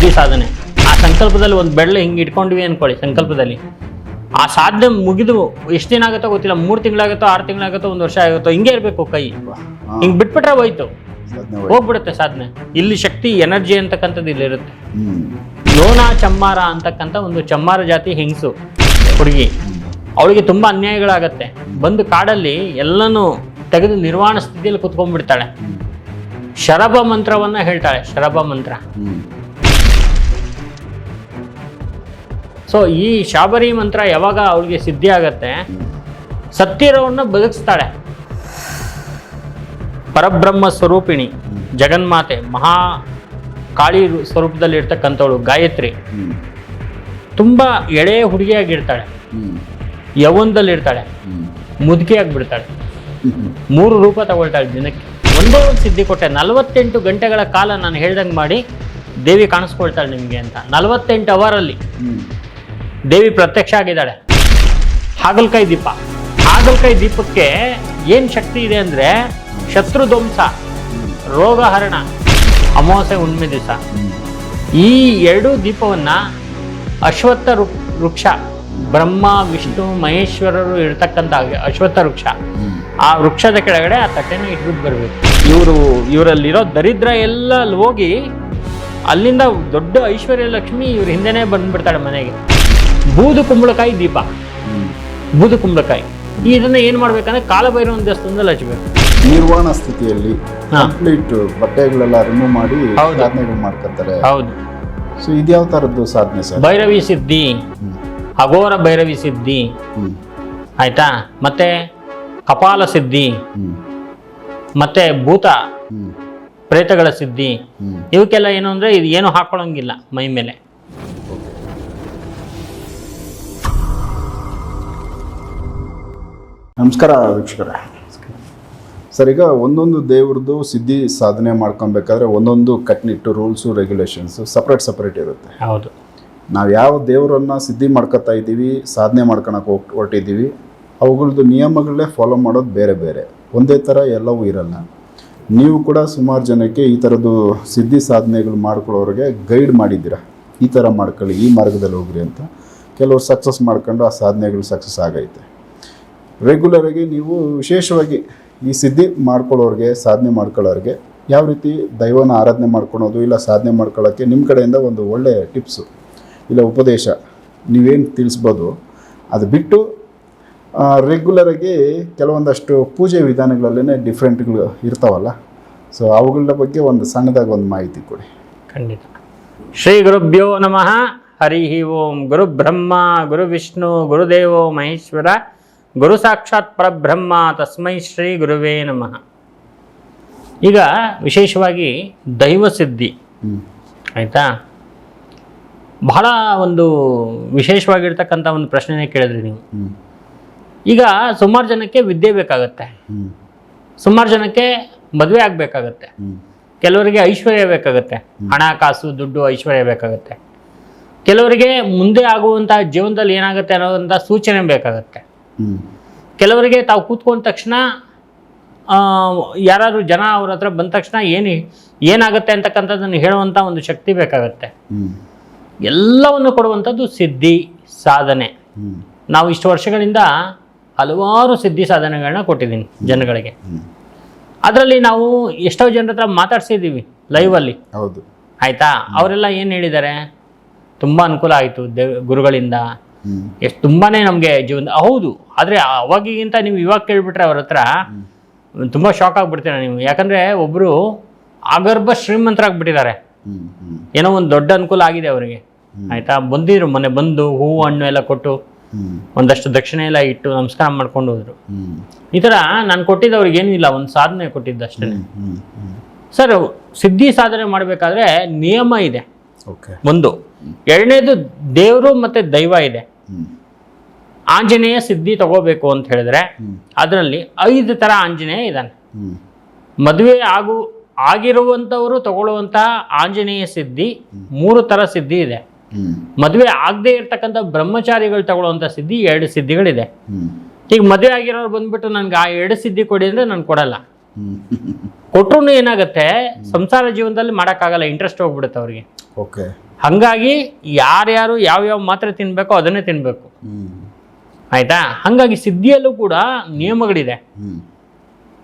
ಸಿದ್ಧಿ ಸಾಧನೆ. ಆ ಸಂಕಲ್ಪದಲ್ಲಿ ಒಂದು ಬೆಳ್ಳ ಹಿಂಗೆ ಇಟ್ಕೊಂಡ್ವಿ ಅನ್ಕೊಳ್ಳಿ ಸಂಕಲ್ಪದಲ್ಲಿ. ಆ ಸಾಧನೆ ಮುಗಿದು ಎಷ್ಟು ದಿನ ಆಗುತ್ತೋ ಗೊತ್ತಿಲ್ಲ ಮೂರು ತಿಂಗಳಾಗುತ್ತೋ ಆರು ತಿಂಗಳಾಗುತ್ತೋ ಒಂದು ವರ್ಷ ಆಗುತ್ತೋ ಹಿಂಗೆ ಇರಬೇಕು ಕೈ. ಹಿಂಗೆ ಬಿಟ್ಬಿಟ್ರೆ ಹೋಯ್ತು. ಹೋಗ್ಬಿಡುತ್ತೆ ಸಾಧನೆ. ಇಲ್ಲಿ ಶಕ್ತಿ ಎನರ್ಜಿ ಅಂತಕ್ಕಂಥದ್ದು ಇಲ್ಲಿ ಇರುತ್ತೆ. ಹ್ಮ್. ಲೋನ ಚಮ್ಮಾರ ಅಂತಕ್ಕಂಥ ಒಂದು ಚಮ್ಮಾರ ಜಾತಿ ಹೆಂಗಸು ಹುಡುಗಿ. ಅವಳಿಗೆ ತುಂಬ ಅನ್ಯಾಯಗಳಾಗತ್ತೆ. ಬಂದು ಕಾಡಲ್ಲಿ ಎಲ್ಲನೂ ತೆಗೆದು ನಿರ್ವಾಣ ಸ್ಥಿತಿಯಲ್ಲಿ ಕುತ್ಕೊಂಡ್ಬಿಡ್ತಾಳೆ. ಶರಭ ಮಂತ್ರವನ್ನ ಹೇಳ್ತಾಳೆ ಶರಭ ಮಂತ್ರ. ಸೊ ಈ ಶಾಬರಿ ಮಂತ್ರ ಯಾವಾಗ ಅವಳಿಗೆ ಸಿದ್ಧಿ ಆಗತ್ತೆ? ಸತ್ತಿರೋವನ್ನ ಬದುಕಿಸ್ತಾಳೆ. ಪರಬ್ರಹ್ಮ ಸ್ವರೂಪಿಣಿ, ಜಗನ್ಮಾತೆ, ಮಹಾ ಕಾಳಿ ಸ್ವರೂಪದಲ್ಲಿ ಇರ್ತಕ್ಕಂಥವಳು ಗಾಯತ್ರಿ, ತುಂಬ ಎಳೆ ಹುಡುಗಿಯಾಗಿರ್ತಾಳೆ. ಇರ್ತಾಳೆ ಯವನದಲ್ಲಿ ಇರ್ತಾಳೆ ಹ್ಮ್ ಮುದುಕಿ ಆಗಿಬಿಡ್ತಾಳೆ ಮೂರು ರೂಪ ತಗೊಳ್ತಾಳೆ ದಿನಕ್ಕೆ. ಒಂದೇ ಒಂದು ಸಿದ್ಧಿ ಕೊಟ್ಟೆ. ನಲವತ್ತೆಂಟು ಗಂಟೆಗಳ ಕಾಲ ನಾನು ಹೇಳ್ದಂಗೆ ಮಾಡಿ ದೇವಿ ಕಾಣಿಸ್ಕೊಳ್ತಾಳೆ ನಿಮಗೆ ಅಂತ. ನಲವತ್ತೆಂಟು ಅವರಲ್ಲಿ. ದೇವಿ ಪ್ರತ್ಯಕ್ಷ ಆಗಿದ್ದಾಳೆ. ಹಾಗಲಕಾಯಿ ದೀಪ. ಹಾಗಲಕಾಯಿ ದೀಪಕ್ಕೆ ಏನು ಶಕ್ತಿ ಇದೆ ಅಂದರೆ ಶತ್ರು ಧ್ವಂಸ, ರೋಗ ಹರಣ, ಅಮಾವಾಸ್ಯೆ ಹುಣ್ಣಿಮೆ ದಿವಸ. ಈ ಎರಡೂ ದೀಪವನ್ನು ಅಶ್ವತ್ಥ ವೃಕ್ಷ, ಬ್ರಹ್ಮ, ವಿಷ್ಣು, ಮಹೇಶ್ವರರು ಇರ್ತಕ್ಕಂಥ ಅಶ್ವತ್ಥ ವೃಕ್ಷ. ಆ ವೃಕ್ಷದ ಕೆಳಗಡೆ ಆ ತಟ್ಟೆನ ಇಟ್ಬಿಟ್ಟು ಬರ್ಬೇಕು. ಇವರು, ಇವರಲ್ಲಿರೋ ದರಿದ್ರ ಎಲ್ಲ ಹೋಗಿ ಅಲ್ಲಿಂದ ದೊಡ್ಡ ಐಶ್ವರ್ಯ ಲಕ್ಷ್ಮಿ ಇವ್ರ ಹಿಂದೆನೇ ಬಂದ್ಬಿಡ್ತಾಳೆ ಮನೆಗೆ. ಬೂದು ಕುಂಬಳಕಾಯಿ ದೀಪ. ಬೂದು ಕುಂಬಳಕಾಯಿ. ಇದನ್ನ ಏನ್ ಮಾಡ್ಬೇಕಂದ್ರೆ ಕಾಲಭೈರವನ ದೇವಸ್ಥಾನದಲ್ಲಿ ಹಚ್ಬೇಕು. ನಿರ್ವಾಣ ಸ್ಥಿತಿಯಲ್ಲಿ. ಕಂಪ್ಲೀಟ್ ಬಟ್ಟೆಗಳೆಲ್ಲ ರಿಮೂವ್ ಮಾಡಿ. ಸಾಧನೆಗಳು ಮಾಡ್ಕೊತಾರೆ ಹೌದು. ಸೊ ಇದ್ಯಾವ ತರದ್ದು ಸಾಧನೆ ಸರ್? ಭೈರವಿ ಸಿದ್ಧಿ. ಅಘೋರ ಭೈರವಿ ಸಿದ್ಧಿ. ಆಯ್ತಾ? ಮತ್ತೆ ಕಪಾಲ ಸಿದ್ಧಿ. ಮತ್ತೆ ಭೂತ ಪ್ರೇತಗಳ ಸಿದ್ಧಿ. ಇವಕ್ಕೆಲ್ಲ ಏನು ಅಂದ್ರೆ ಇದು ಏನು ಹಾಕೊಳ್ಳೋಂಗಿಲ್ಲ ಮೈ ಮೇಲೆ. ನಮಸ್ಕಾರ ವೀಕ್ಷಕರೇ. ಸರ್ ಈಗ ಒಂದೊಂದು ದೇವ್ರದ್ದು ಸಿದ್ಧಿ ಸಾಧನೆ ಮಾಡ್ಕೊಬೇಕಾದ್ರೆ ಒಂದೊಂದು ಕಟ್ನಿಟ್ಟು ರೂಲ್ಸು ರೆಗ್ಯುಲೇಷನ್ಸು ಸಪ್ರೇಟ್ ಸಪ್ರೇಟ್ ಇರುತ್ತೆ. ಹೌದು. ನಾವು ಯಾವ ದೇವರನ್ನು ಸಿದ್ಧಿ ಮಾಡ್ಕೊತಾ ಇದ್ದೀವಿ ಸಾಧನೆ ಮಾಡ್ಕೊಳಕ್ಕೆ ಹೋಗ್ ಹೊರಟಿದ್ದೀವಿ ಅವುಗಳದ್ದು ನಿಯಮಗಳನ್ನೇ ಫಾಲೋ ಮಾಡೋದು ಬೇರೆ ಬೇರೆ. ಒಂದೇ ಥರ ಎಲ್ಲವೂ ಇರಲ್ಲ. ನೀವು ಕೂಡ ಸುಮಾರು ಜನಕ್ಕೆ ಈ ಥರದ್ದು ಸಿದ್ಧಿ ಸಾಧನೆಗಳು ಮಾಡ್ಕೊಳ್ಳೋರಿಗೆ ಗೈಡ್ ಮಾಡಿದ್ದೀರಾ? ಈ ಥರ ಮಾಡ್ಕೊಳ್ಳಿ ಈ ಮಾರ್ಗದಲ್ಲಿ ಹೋಗ್ರಿ ಅಂತ. ಕೆಲವರು ಸಕ್ಸಸ್ ಮಾಡ್ಕೊಂಡು ಆ ಸಾಧನೆಗಳು ಸಕ್ಸಸ್ ಆಗೈತೆ. ರೆಗ್ಯುಲರಾಗಿ ನೀವು ವಿಶೇಷವಾಗಿ ಈ ಸಿದ್ಧಿ ಮಾಡ್ಕೊಳ್ಳೋರಿಗೆ, ಸಾಧನೆ ಮಾಡ್ಕೊಳ್ಳೋರಿಗೆ ಯಾವ ರೀತಿ ದೈವನ ಆರಾಧನೆ ಮಾಡ್ಕೊಳೋದು ಇಲ್ಲ ಸಾಧನೆ ಮಾಡ್ಕೊಳ್ಳೋಕ್ಕೆ ನಿಮ್ಮ ಕಡೆಯಿಂದ ಒಂದು ಒಳ್ಳೆಯ ಟಿಪ್ಸು ಇಲ್ಲ ಉಪದೇಶ ನೀವೇನು ತಿಳಿಸ್ಬೋದು. ಅದು ಬಿಟ್ಟು ರೆಗ್ಯುಲರಾಗಿ ಕೆಲವೊಂದಷ್ಟು ಪೂಜೆ ವಿಧಾನಗಳಲ್ಲೇ ಡಿಫ್ರೆಂಟ್ಗಳು ಇರ್ತಾವಲ್ಲ. ಸೊ ಅವುಗಳ ಬಗ್ಗೆ ಒಂದು ಸಣ್ಣದಾಗಿ ಒಂದು ಮಾಹಿತಿ ಕೊಡಿ. ಖಂಡಿತ. ಶ್ರೀ ಗುರುಭ್ಯೋ ನಮಃ. ಹರಿ ಓಂ ಗುರು ಬ್ರಹ್ಮ ಗುರು ವಿಷ್ಣು ಗುರುದೇವೋ ಮಹೇಶ್ವರ. ಗುರು ಸಾಕ್ಷಾತ್ ಪರಬ್ರಹ್ಮ ತಸ್ಮೈ ಶ್ರೀ ಗುರುವೇ ನಮಃ. ಈಗ ವಿಶೇಷವಾಗಿ ದೈವ ಸಿದ್ಧಿ. ಆಯಿತಾ? ಬಹಳ ಒಂದು ವಿಶೇಷವಾಗಿರ್ತಕ್ಕಂಥ ಒಂದು ಪ್ರಶ್ನೆನೇ ಕೇಳಿದ್ರಿ ನೀವು. ಈಗ ಸುಮಾರು ಜನಕ್ಕೆ ವಿದ್ಯೆ ಬೇಕಾಗತ್ತೆ. ಸುಮಾರು ಜನಕ್ಕೆ ಮದುವೆ ಆಗಬೇಕಾಗತ್ತೆ. ಕೆಲವರಿಗೆ ಐಶ್ವರ್ಯ ಬೇಕಾಗುತ್ತೆ. ಹಣ ಕಾಸು ದುಡ್ಡು ಐಶ್ವರ್ಯ ಬೇಕಾಗುತ್ತೆ. ಕೆಲವರಿಗೆ ಮುಂದೆ ಆಗುವಂತಹ ಜೀವನದಲ್ಲಿ ಏನಾಗುತ್ತೆ ಅನ್ನೋದಂಥ ಸೂಚನೆ ಬೇಕಾಗುತ್ತೆ. ಕೆಲವರಿಗೆ ತಾವು ಕೂತ್ಕೊಂಡ ತಕ್ಷಣ ಯಾರಾದರೂ ಜನ ಅವ್ರ ಹತ್ರ ಬಂದ ತಕ್ಷಣ ಏನು ಏನಾಗುತ್ತೆ ಅಂತಕ್ಕಂಥದ್ದನ್ನು ಹೇಳುವಂಥ ಒಂದು ಶಕ್ತಿ ಬೇಕಾಗುತ್ತೆ. ಎಲ್ಲವನ್ನು ಕೊಡುವಂಥದ್ದು ಸಿದ್ಧಿ ಸಾಧನೆ. ನಾವು ಇಷ್ಟು ವರ್ಷಗಳಿಂದ ಹಲವಾರು ಸಿದ್ಧಿ ಸಾಧನೆಗಳನ್ನ ಕೊಟ್ಟಿದ್ದೀನಿ ಜನಗಳಿಗೆ. ಅದರಲ್ಲಿ ನಾವು ಎಷ್ಟೋ ಜನರ ಹತ್ರ ಮಾತಾಡ್ಸಿದ್ದೀವಿ ಲೈವಲ್ಲಿ ಹೌದು. ಆಯಿತಾ? ಅವರೆಲ್ಲ ಏನು ಹೇಳಿದ್ದಾರೆ? ತುಂಬ ಅನುಕೂಲ ಆಯಿತು ದೇವ್ ಗುರುಗಳಿಂದ. ಎಷ್ಟು ತುಂಬಾನೇ ನಮಗೆ ಜೀವನ ಹೌದು ಆದರೆ ಅವಾಗಿಗಿಂತ ನೀವು ಇವಾಗ ಕೇಳಿಬಿಟ್ರೆ ಅವ್ರ ಹತ್ರ ತುಂಬ ಶಾಕ್ ಆಗಿಬಿಡ್ತೀರ ನೀವು. ಯಾಕಂದರೆ ಒಬ್ಬರು ಆಗರ್ಭ ಶ್ರೀಮಂತರಾಗ್ಬಿಟ್ಟಿದ್ದಾರೆ. ಏನೋ ಒಂದು ದೊಡ್ಡ ಅನುಕೂಲ ಆಗಿದೆ ಅವರಿಗೆ. ಆಯಿತಾ? ಬಂದಿದ್ರು ಮೊನ್ನೆ ಬಂದು ಹೂವು ಹಣ್ಣು ಎಲ್ಲ ಕೊಟ್ಟು ಒಂದಷ್ಟು ದಕ್ಷಿಣ ಎಲ್ಲ ಇಟ್ಟು ನಮಸ್ಕಾರ ಮಾಡ್ಕೊಂಡು ಹೋದ್ರು. ಈ ಥರ ನಾನು ಕೊಟ್ಟಿದ್ದವ್ರಿಗೆ ಏನೂ ಇಲ್ಲ ಒಂದು ಸಾಧನೆ ಕೊಟ್ಟಿದ್ದಷ್ಟೇ. ಹ್ಞೂ ಹ್ಞೂ ಸರ್ ಸಿದ್ಧಿ ಸಾಧನೆ ಮಾಡಬೇಕಾದ್ರೆ ನಿಯಮ ಇದೆ. ಓಕೆ ಒಂದು. ಎರಡನೇದು ದೇವರು ಮತ್ತು ದೈವ ಇದೆ. ಆಂಜನೇಯ ಸಿದ್ಧಿ ತಗೋಬೇಕು ಅಂತ ಹೇಳಿದ್ರೆ ಅದರಲ್ಲಿ ಐದು ಥರ ಆಂಜನೇಯ ಇದ್ದಾನೆ. ಮದುವೆ ಆಗು, ಆಗಿರುವಂಥವರು ತಗೊಳ್ಳುವಂತಹ ಆಂಜನೇಯ ಸಿದ್ಧಿ ಮೂರು ಥರ ಸಿದ್ಧಿ ಇದೆ. ಮದುವೆ ಆಗದೆ ಇರ್ತಕ್ಕಂಥ ಬ್ರಹ್ಮಚಾರಿಗಳು ತಗೊಳ್ಳುವಂಥ ಸಿದ್ಧಿ ಎರಡು ಸಿದ್ಧಿಗಳಿದೆ. ಈಗ ಮದುವೆ ಆಗಿರೋರು ಬಂದ್ಬಿಟ್ಟು ನನಗೆ ಆ ಎರಡು ಸಿದ್ಧಿ ಕೊಡಿ ಅಂದ್ರೆ ನಾನು ಕೊಡಲ್ಲ. ಕೊಟ್ಟರು ಏನಾಗುತ್ತೆ? ಸಂಸಾರ ಜೀವನದಲ್ಲಿ ಮಾಡೋಕ್ಕಾಗಲ್ಲ ಇಂಟ್ರೆಸ್ಟ್ ಹೋಗ್ಬಿಡುತ್ತೆ ಅವ್ರಿಗೆ. ಓಕೆ ಹಾಗಾಗಿ ಯಾರ್ಯಾರು ಯಾವ್ಯಾವ ಮಾತ್ರೆ ತಿನ್ನಬೇಕೋ ಅದನ್ನೇ ತಿನ್ನಬೇಕು ಆಯ್ತಾ? ಹಾಗಾಗಿ ಸಿದ್ಧಿಯಲ್ಲೂ ಕೂಡ ನಿಯಮಗಳಿದೆ.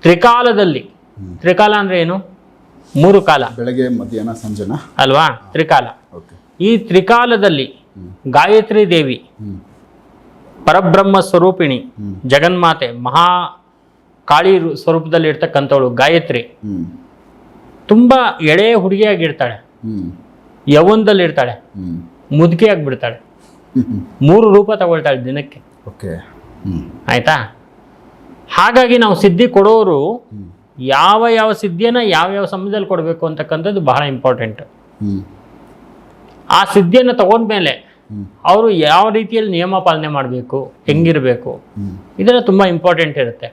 ತ್ರಿಕಾಲದಲ್ಲಿ. ತ್ರಿಕಾಲ ಅಂದ್ರೆ ಏನು? ಮೂರು ಕಾಲ. ಬೆಳಗ್ಗೆ ಮಧ್ಯಾಹ್ನ ಸಂಜನ? ಅಲ್ವಾ? ತ್ರಿಕಾಲ. ಓಕೆ. ಈ ತ್ರಿಕಾಲದಲ್ಲಿ ಗಾಯತ್ರಿ ದೇವಿ ಪರಬ್ರಹ್ಮ ಸ್ವರೂಪಿಣಿ ಜಗನ್ಮಾತೆ ಮಹಾ ಕಾಳಿ ಸ್ವರೂಪದಲ್ಲಿ ಇರ್ತಕ್ಕಂಥವಳು ಗಾಯತ್ರಿ ತುಂಬಾ ತುಂಬ ಎಳೆ ಹುಡುಗಿಯಾಗಿರ್ತಾಳೆ. ಹ್ಞೂ ಇಡ್ತಾಳೆ ಇರ್ತಾಳೆ. ಹ್ಞೂ ಮುದುಕಿಯಾಗಿ ಬಿಡ್ತಾಳೆ ಮೂರು ರೂಪ ತಗೊಳ್ತಾಳೆ ದಿನಕ್ಕೆ. ಓಕೆ. ಆಯಿತಾ? ಹಾಗಾಗಿ ನಾವು ಸಿದ್ಧಿ ಕೊಡೋರು ಯಾವ ಯಾವ ಸಿದ್ಧಿಯನ್ನ ಯಾವ ಯಾವ ಸಮಯದಲ್ಲಿ ಕೊಡಬೇಕು ಅಂತಕ್ಕಂಥದ್ದು ಬಹಳ ಇಂಪಾರ್ಟೆಂಟ್ ಆ ಸಿದ್ಧಿಯನ್ನು ತಗೊಂಡ್ಮೇಲೆ ಅವರು ಯಾವ ರೀತಿಯಲ್ಲಿ ನಿಯಮ ಪಾಲನೆ ಮಾಡಬೇಕು ಹೆಂಗಿರಬೇಕು ಇದೆಲ್ಲ ತುಂಬ ಇಂಪಾರ್ಟೆಂಟ್ ಇರುತ್ತೆ.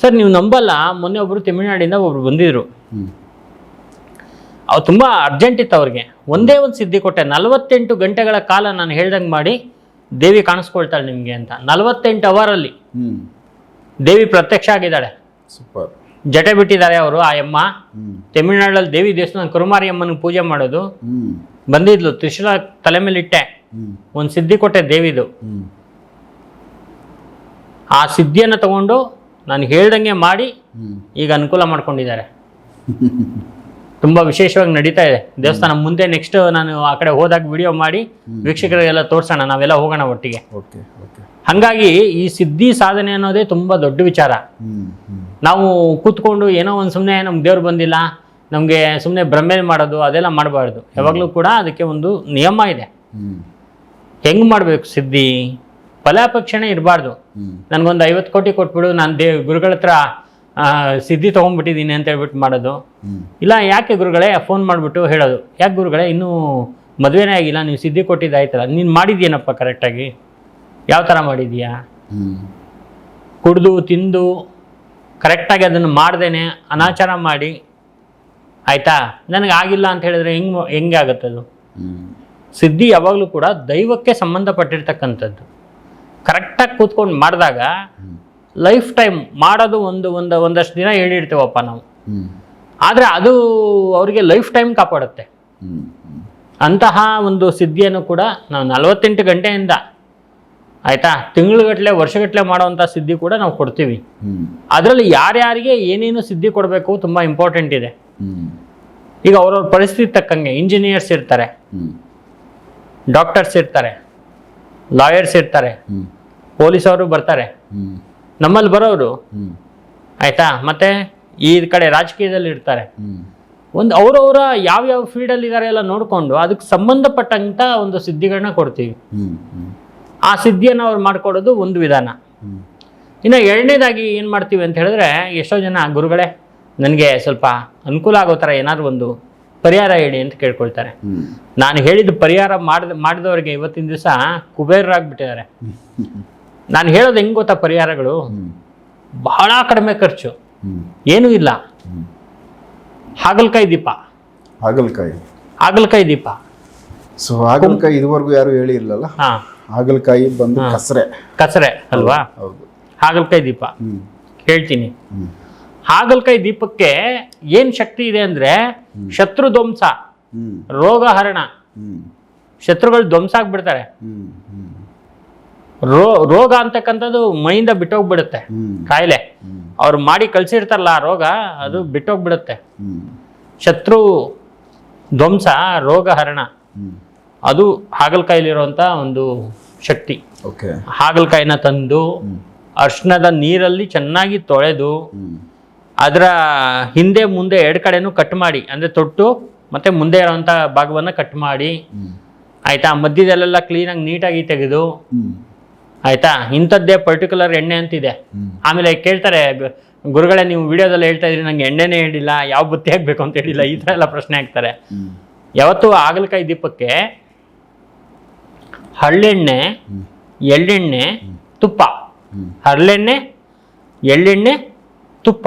ಸರ್ ನೀವು ನಂಬಲ್ಲ ಮೊನ್ನೆ ಒಬ್ಬರು ತಮಿಳುನಾಡಿಂದ ಒಬ್ರು ಬಂದಿದ್ರು. ಅವ್ರು ತುಂಬ ಅರ್ಜೆಂಟ್ ಇತ್ತು ಅವ್ರಿಗೆ. ಒಂದೇ ಒಂದು ಸಿದ್ಧಿ ಕೊಟ್ಟೆ. ನಲವತ್ತೆಂಟು ಗಂಟೆಗಳ ಕಾಲ ನಾನು ಹೇಳ್ದಂಗೆ ಮಾಡಿ ದೇವಿ ಕಾಣಿಸ್ಕೊಳ್ತಾಳೆ ನಿಮಗೆ ಅಂತ. ನಲವತ್ತೆಂಟು ಅವರಲ್ಲಿ ದೇವಿ ಪ್ರತ್ಯಕ್ಷ ಆಗಿದ್ದಾಳೆ. ಸೂಪರ್. ಜಟೆ ಬಿಟ್ಟಿದ್ದಾರೆ ಅವರು ಆ ಅಮ್ಮ. ತಮಿಳ್ನಾಡಲ್ಲಿ ದೇವಿ ದೇವಸ್ಥಾನ ಕುರುಮಾರಿ ಅಮ್ಮನ ಪೂಜೆ ಮಾಡೋದು. ಬಂದಿದ್ಲು ತ್ರಿಶೂಲ ತಲೆ ಮೇಲೆ ಇಟ್ಟೆ. ಒಂದು ಸಿದ್ಧಿ ಕೊಟ್ಟೆ ದೇವಿದು. ಆ ಸಿದ್ಧಿಯನ್ನು ತಗೊಂಡು ನಾನು ಹೇಳ್ದಂಗೆ ಮಾಡಿ ಈಗ ಅನುಕೂಲ ಮಾಡ್ಕೊಂಡಿದ್ದಾರೆ. ತುಂಬ ವಿಶೇಷವಾಗಿ ನಡೀತಾ ಇದೆ. ದೇವಸ್ಥಾನ ಮುಂದೆ ನೆಕ್ಸ್ಟ್ ನಾನು ಆ ಕಡೆ ಹೋದಾಗ ವಿಡಿಯೋ ಮಾಡಿ ವೀಕ್ಷಕರಿಗೆಲ್ಲ ತೋರ್ಸೋಣ ನಾವೆಲ್ಲ ಹೋಗೋಣ ಒಟ್ಟಿಗೆ. ಹಂಗಾಗಿ ಈ ಸಿದ್ಧಿ ಸಾಧನೆ ಅನ್ನೋದೇ ತುಂಬ ದೊಡ್ಡ ವಿಚಾರ. ನಾವು ಕೂತ್ಕೊಂಡು ಏನೋ ಒಂದು ಸುಮ್ಮನೆ ನಮ್ಗೆ ದೇವ್ರು ಬಂದಿಲ್ಲ ನಮಗೆ ಸುಮ್ಮನೆ ಭ್ರಮೆ ಮಾಡೋದು ಅದೆಲ್ಲ ಮಾಡಬಾರ್ದು. ಯಾವಾಗಲೂ ಕೂಡ ಅದಕ್ಕೆ ಒಂದು ನಿಯಮ ಇದೆ. ಹೆಂಗ್ ಮಾಡಬೇಕು ಸಿದ್ಧಿ? ಫಲಾಪೇಕ್ಷಣೆ ಇರಬಾರ್ದು. ನನ್ಗೊಂದು ಐವತ್ತು ಕೋಟಿ ಕೊಟ್ಬಿಡು ನಾನು ದೇವ್ ಗುರುಗಳ ಹತ್ರ ಸಿದ್ಧಿ ತೊಗೊಂಡ್ಬಿಟ್ಟಿದ್ದೀನಿ ಅಂತ ಹೇಳ್ಬಿಟ್ಟು ಮಾಡೋದು. ಇಲ್ಲ ಯಾಕೆ ಗುರುಗಳೇ ಫೋನ್ ಮಾಡಿಬಿಟ್ಟು ಹೇಳೋದು. ಯಾಕೆ ಗುರುಗಳೇ ಇನ್ನೂ ಮದುವೆನೇ ಆಗಿಲ್ಲ ನೀವು ಸಿದ್ಧಿ ಕೊಟ್ಟಿದ್ದಾಯ್ತಲ್ಲ ನೀನು ಮಾಡಿದ್ಯೇನಪ್ಪ ಕರೆಕ್ಟಾಗಿ ಯಾವ ಥರ ಮಾಡಿದೀಯಾ? ಕುಡಿದು ತಿಂದು ಕರೆಕ್ಟಾಗಿ ಅದನ್ನು ಮಾಡ್ದೇನೆ ಅನಾಚಾರ ಮಾಡಿ ಆಯಿತಾ? ನನಗೆ ಆಗಿಲ್ಲ ಅಂತ ಹೇಳಿದ್ರೆ ಹೆಂಗೆ ಹೆಂಗೆ ಆಗುತ್ತೆ ಅದು? ಸಿದ್ಧಿ ಯಾವಾಗಲೂ ಕೂಡ ದೈವಕ್ಕೆ ಸಂಬಂಧಪಟ್ಟಿರ್ತಕ್ಕಂಥದ್ದು. ಕರೆಕ್ಟಾಗಿ ಕೂತ್ಕೊಂಡು ಮಾಡಿದಾಗ ಲೈಫ್ ಟೈಮ್ ಮಾಡೋದು ಒಂದು ಒಂದು ಒಂದಷ್ಟು ದಿನ ಹೇಳಿರ್ತೀವಪ್ಪ ನಾವು. ಆದರೆ ಅದು ಅವರಿಗೆ ಲೈಫ್ ಟೈಮ್ ಕಾಪಾಡುತ್ತೆ ಅಂತಹ ಒಂದು ಸಿದ್ಧಿಯನ್ನು ಕೂಡ ನಾವು ನಲವತ್ತೆಂಟು ಗಂಟೆಯಿಂದ ಆಯಿತಾ ತಿಂಗಳುಗಟ್ಟಲೆ ವರ್ಷಗಟ್ಟಲೆ ಮಾಡುವಂಥ ಸಿದ್ಧಿ ಕೂಡ ನಾವು ಕೊಡ್ತೀವಿ. ಅದರಲ್ಲಿ ಯಾರ್ಯಾರಿಗೆ ಏನೇನು ಸಿದ್ಧಿ ಕೊಡಬೇಕು ತುಂಬ ಇಂಪಾರ್ಟೆಂಟ್ ಇದೆ. ಈಗ ಅವ್ರವ್ರ ಪರಿಸ್ಥಿತಿ ತಕ್ಕಂಗೆ ಇಂಜಿನಿಯರ್ಸ್ ಇರ್ತಾರೆ. ಡಾಕ್ಟರ್ಸ್ ಇರ್ತಾರೆ. ಲಾಯರ್ಸ್ ಇರ್ತಾರೆ. ಪೊಲೀಸವರು ಪೊಲೀಸ್ ಅವರು ಬರ್ತಾರೆ ನಮ್ಮಲ್ಲಿ ಬರೋರು. ಆಯ್ತಾ? ಮತ್ತೆ ಈ ಕಡೆ ರಾಜಕೀಯದಲ್ಲಿ ಇರ್ತಾರೆ. ಒಂದು ಅವರವರ ಯಾವ್ಯಾವ ಫೀಲ್ಡಲ್ಲಿ ಇದ್ದಾರೆ ಎಲ್ಲ ನೋಡಿಕೊಂಡು ಅದಕ್ಕೆ ಸಂಬಂಧಪಟ್ಟಂತ ಒಂದು ಸಿದ್ಧಿಗಳನ್ನ ಕೊಡ್ತೀವಿ. ಆ ಸಿದ್ಧಿಯನ್ನು ಅವ್ರು ಮಾಡ್ಕೊಡೋದು ಒಂದು ವಿಧಾನ. ಇನ್ನು ಎರಡನೇದಾಗಿ ಏನು ಮಾಡ್ತೀವಿ ಅಂತ ಹೇಳಿದ್ರೆ ಎಷ್ಟೋ ಜನ ಗುರುಗಳೇ ನನಗೆ ಸ್ವಲ್ಪ ಅನುಕೂಲ ಆಗೋ ಥರ ಏನಾದ್ರು ಒಂದು ಪರಿಹಾರ ಹೇಳಿ ಅಂತ ಕೇಳ್ಕೊಳ್ತಾರೆ. ನಾನು ಹೇಳಿದ ಪರಿಹಾರ ಮಾಡಿದ ಮಾಡಿದವರಿಗೆ ಇವತ್ತಿನ ದಿವಸ ಕುಬೇರರಾಗ್ಬಿಟ್ಟಿದ್ದಾರೆ. ನಾನು ಹೇಳೋದು ಹೆಂಗೆ ಗೊತ್ತಾ ಪರಿಹಾರಗಳು? ಬಹಳ ಕಡಿಮೆ ಖರ್ಚು. ಏನೂ ಇಲ್ಲ. ಹಾಗಲ್ಕಾಯಿ ದೀಪ. ಹಾಗಲಕಾಯಿ. ಹಾಗಲಕಾಯಿ ದೀಪ. ಸೊ ಹಾಗಲಕಾಯಿ ಇದುವರೆಗೂ ಯಾರು ಹೇಳಿರಲಿಲ್ಲ ಹಾಂ. ಹಾಗಲಕಾಯಿ ಬಂದು ಕಸರೆ. ಕಸರೆ ಅಲ್ವಾ? ಹೌದು ಹಾಗಲಕಾಯಿ ದೀಪ. ಹೇಳ್ತೀನಿ. ಹಾಗಲಕಾಯಿ ದೀಪಕ್ಕೆ ಏನು ಶಕ್ತಿ ಇದೆ ಅಂದರೆ ಶತ್ರು ಧ್ವಂಸ ರೋಗ ಹರಣ. ಶತ್ರುಗಳು ಧ್ವಂಸ ಆಗ್ಬಿಡ್ತಾರೆ. ರೋ ರೋಗ ಅಂತಕ್ಕಂಥದ್ದು ಮೈಯಿಂದ ಬಿಟ್ಟೋಗ್ಬಿಡುತ್ತೆ. ಕಾಯಿಲೆ. ಅವ್ರು ಮಾಡಿ ಕಳ್ಸಿರ್ತಾರಲ್ಲ ಆ ರೋಗ ಅದು ಬಿಟ್ಟೋಗ್ಬಿಡುತ್ತೆ. ಶತ್ರು ಧ್ವಂಸ ರೋಗ ಹರಣ ಅದು ಹಾಗಲಕಾಯಿಲಿರುವಂಥ ಒಂದು ಶಕ್ತಿ. ಓಕೆ. ಹಾಗಲಕಾಯಿನ ತಂದು ಅರ್ಶನದ ನೀರಲ್ಲಿ ಚೆನ್ನಾಗಿ ತೊಳೆದು ಅದರ ಹಿಂದೆ ಮುಂದೆ ಎರಡು ಕಡೆನೂ ಕಟ್ ಮಾಡಿ ಅಂದರೆ ತೊಟ್ಟು ಮತ್ತು ಮುಂದೆ ಇರೋವಂಥ ಭಾಗವನ್ನು ಕಟ್ ಮಾಡಿ ಆಯಿತಾ? ಮಧ್ಯದಲ್ಲೆಲ್ಲ ಕ್ಲೀನಾಗಿ ನೀಟಾಗಿ ತೆಗೆದು ಆಯಿತಾ? ಇಂಥದ್ದೇ ಪರ್ಟಿಕ್ಯುಲರ್ ಎಣ್ಣೆ ಅಂತಿದೆ. ಆಮೇಲೆ ಕೇಳ್ತಾರೆ ಗುರುಗಳೇ ನೀವು ವಿಡಿಯೋದಲ್ಲಿ ಹೇಳ್ತಾ ಇದ್ರಿ ನಂಗೆ ಎಣ್ಣೆನೇ ಹೇಳಿಲ್ಲ ಯಾವ ಬುತ್ತಿ ಹಾಕ್ಬೇಕು ಅಂತ ಹೇಳಿಲ್ಲ ಈ ಥರ ಎಲ್ಲ ಪ್ರಶ್ನೆ ಹಾಕ್ತಾರೆ. ಯಾವತ್ತು ಆಗಲಕಾಯಿ ಹಾಗಲಕಾಯಿ ದೀಪಕ್ಕೆ ಹಳ್ಳೆಣ್ಣೆ ಎಳ್ಳೆಣ್ಣೆ ತುಪ್ಪ. ಹರಳೆಣ್ಣೆ ಎಳ್ಳೆಣ್ಣೆ ತುಪ್ಪ.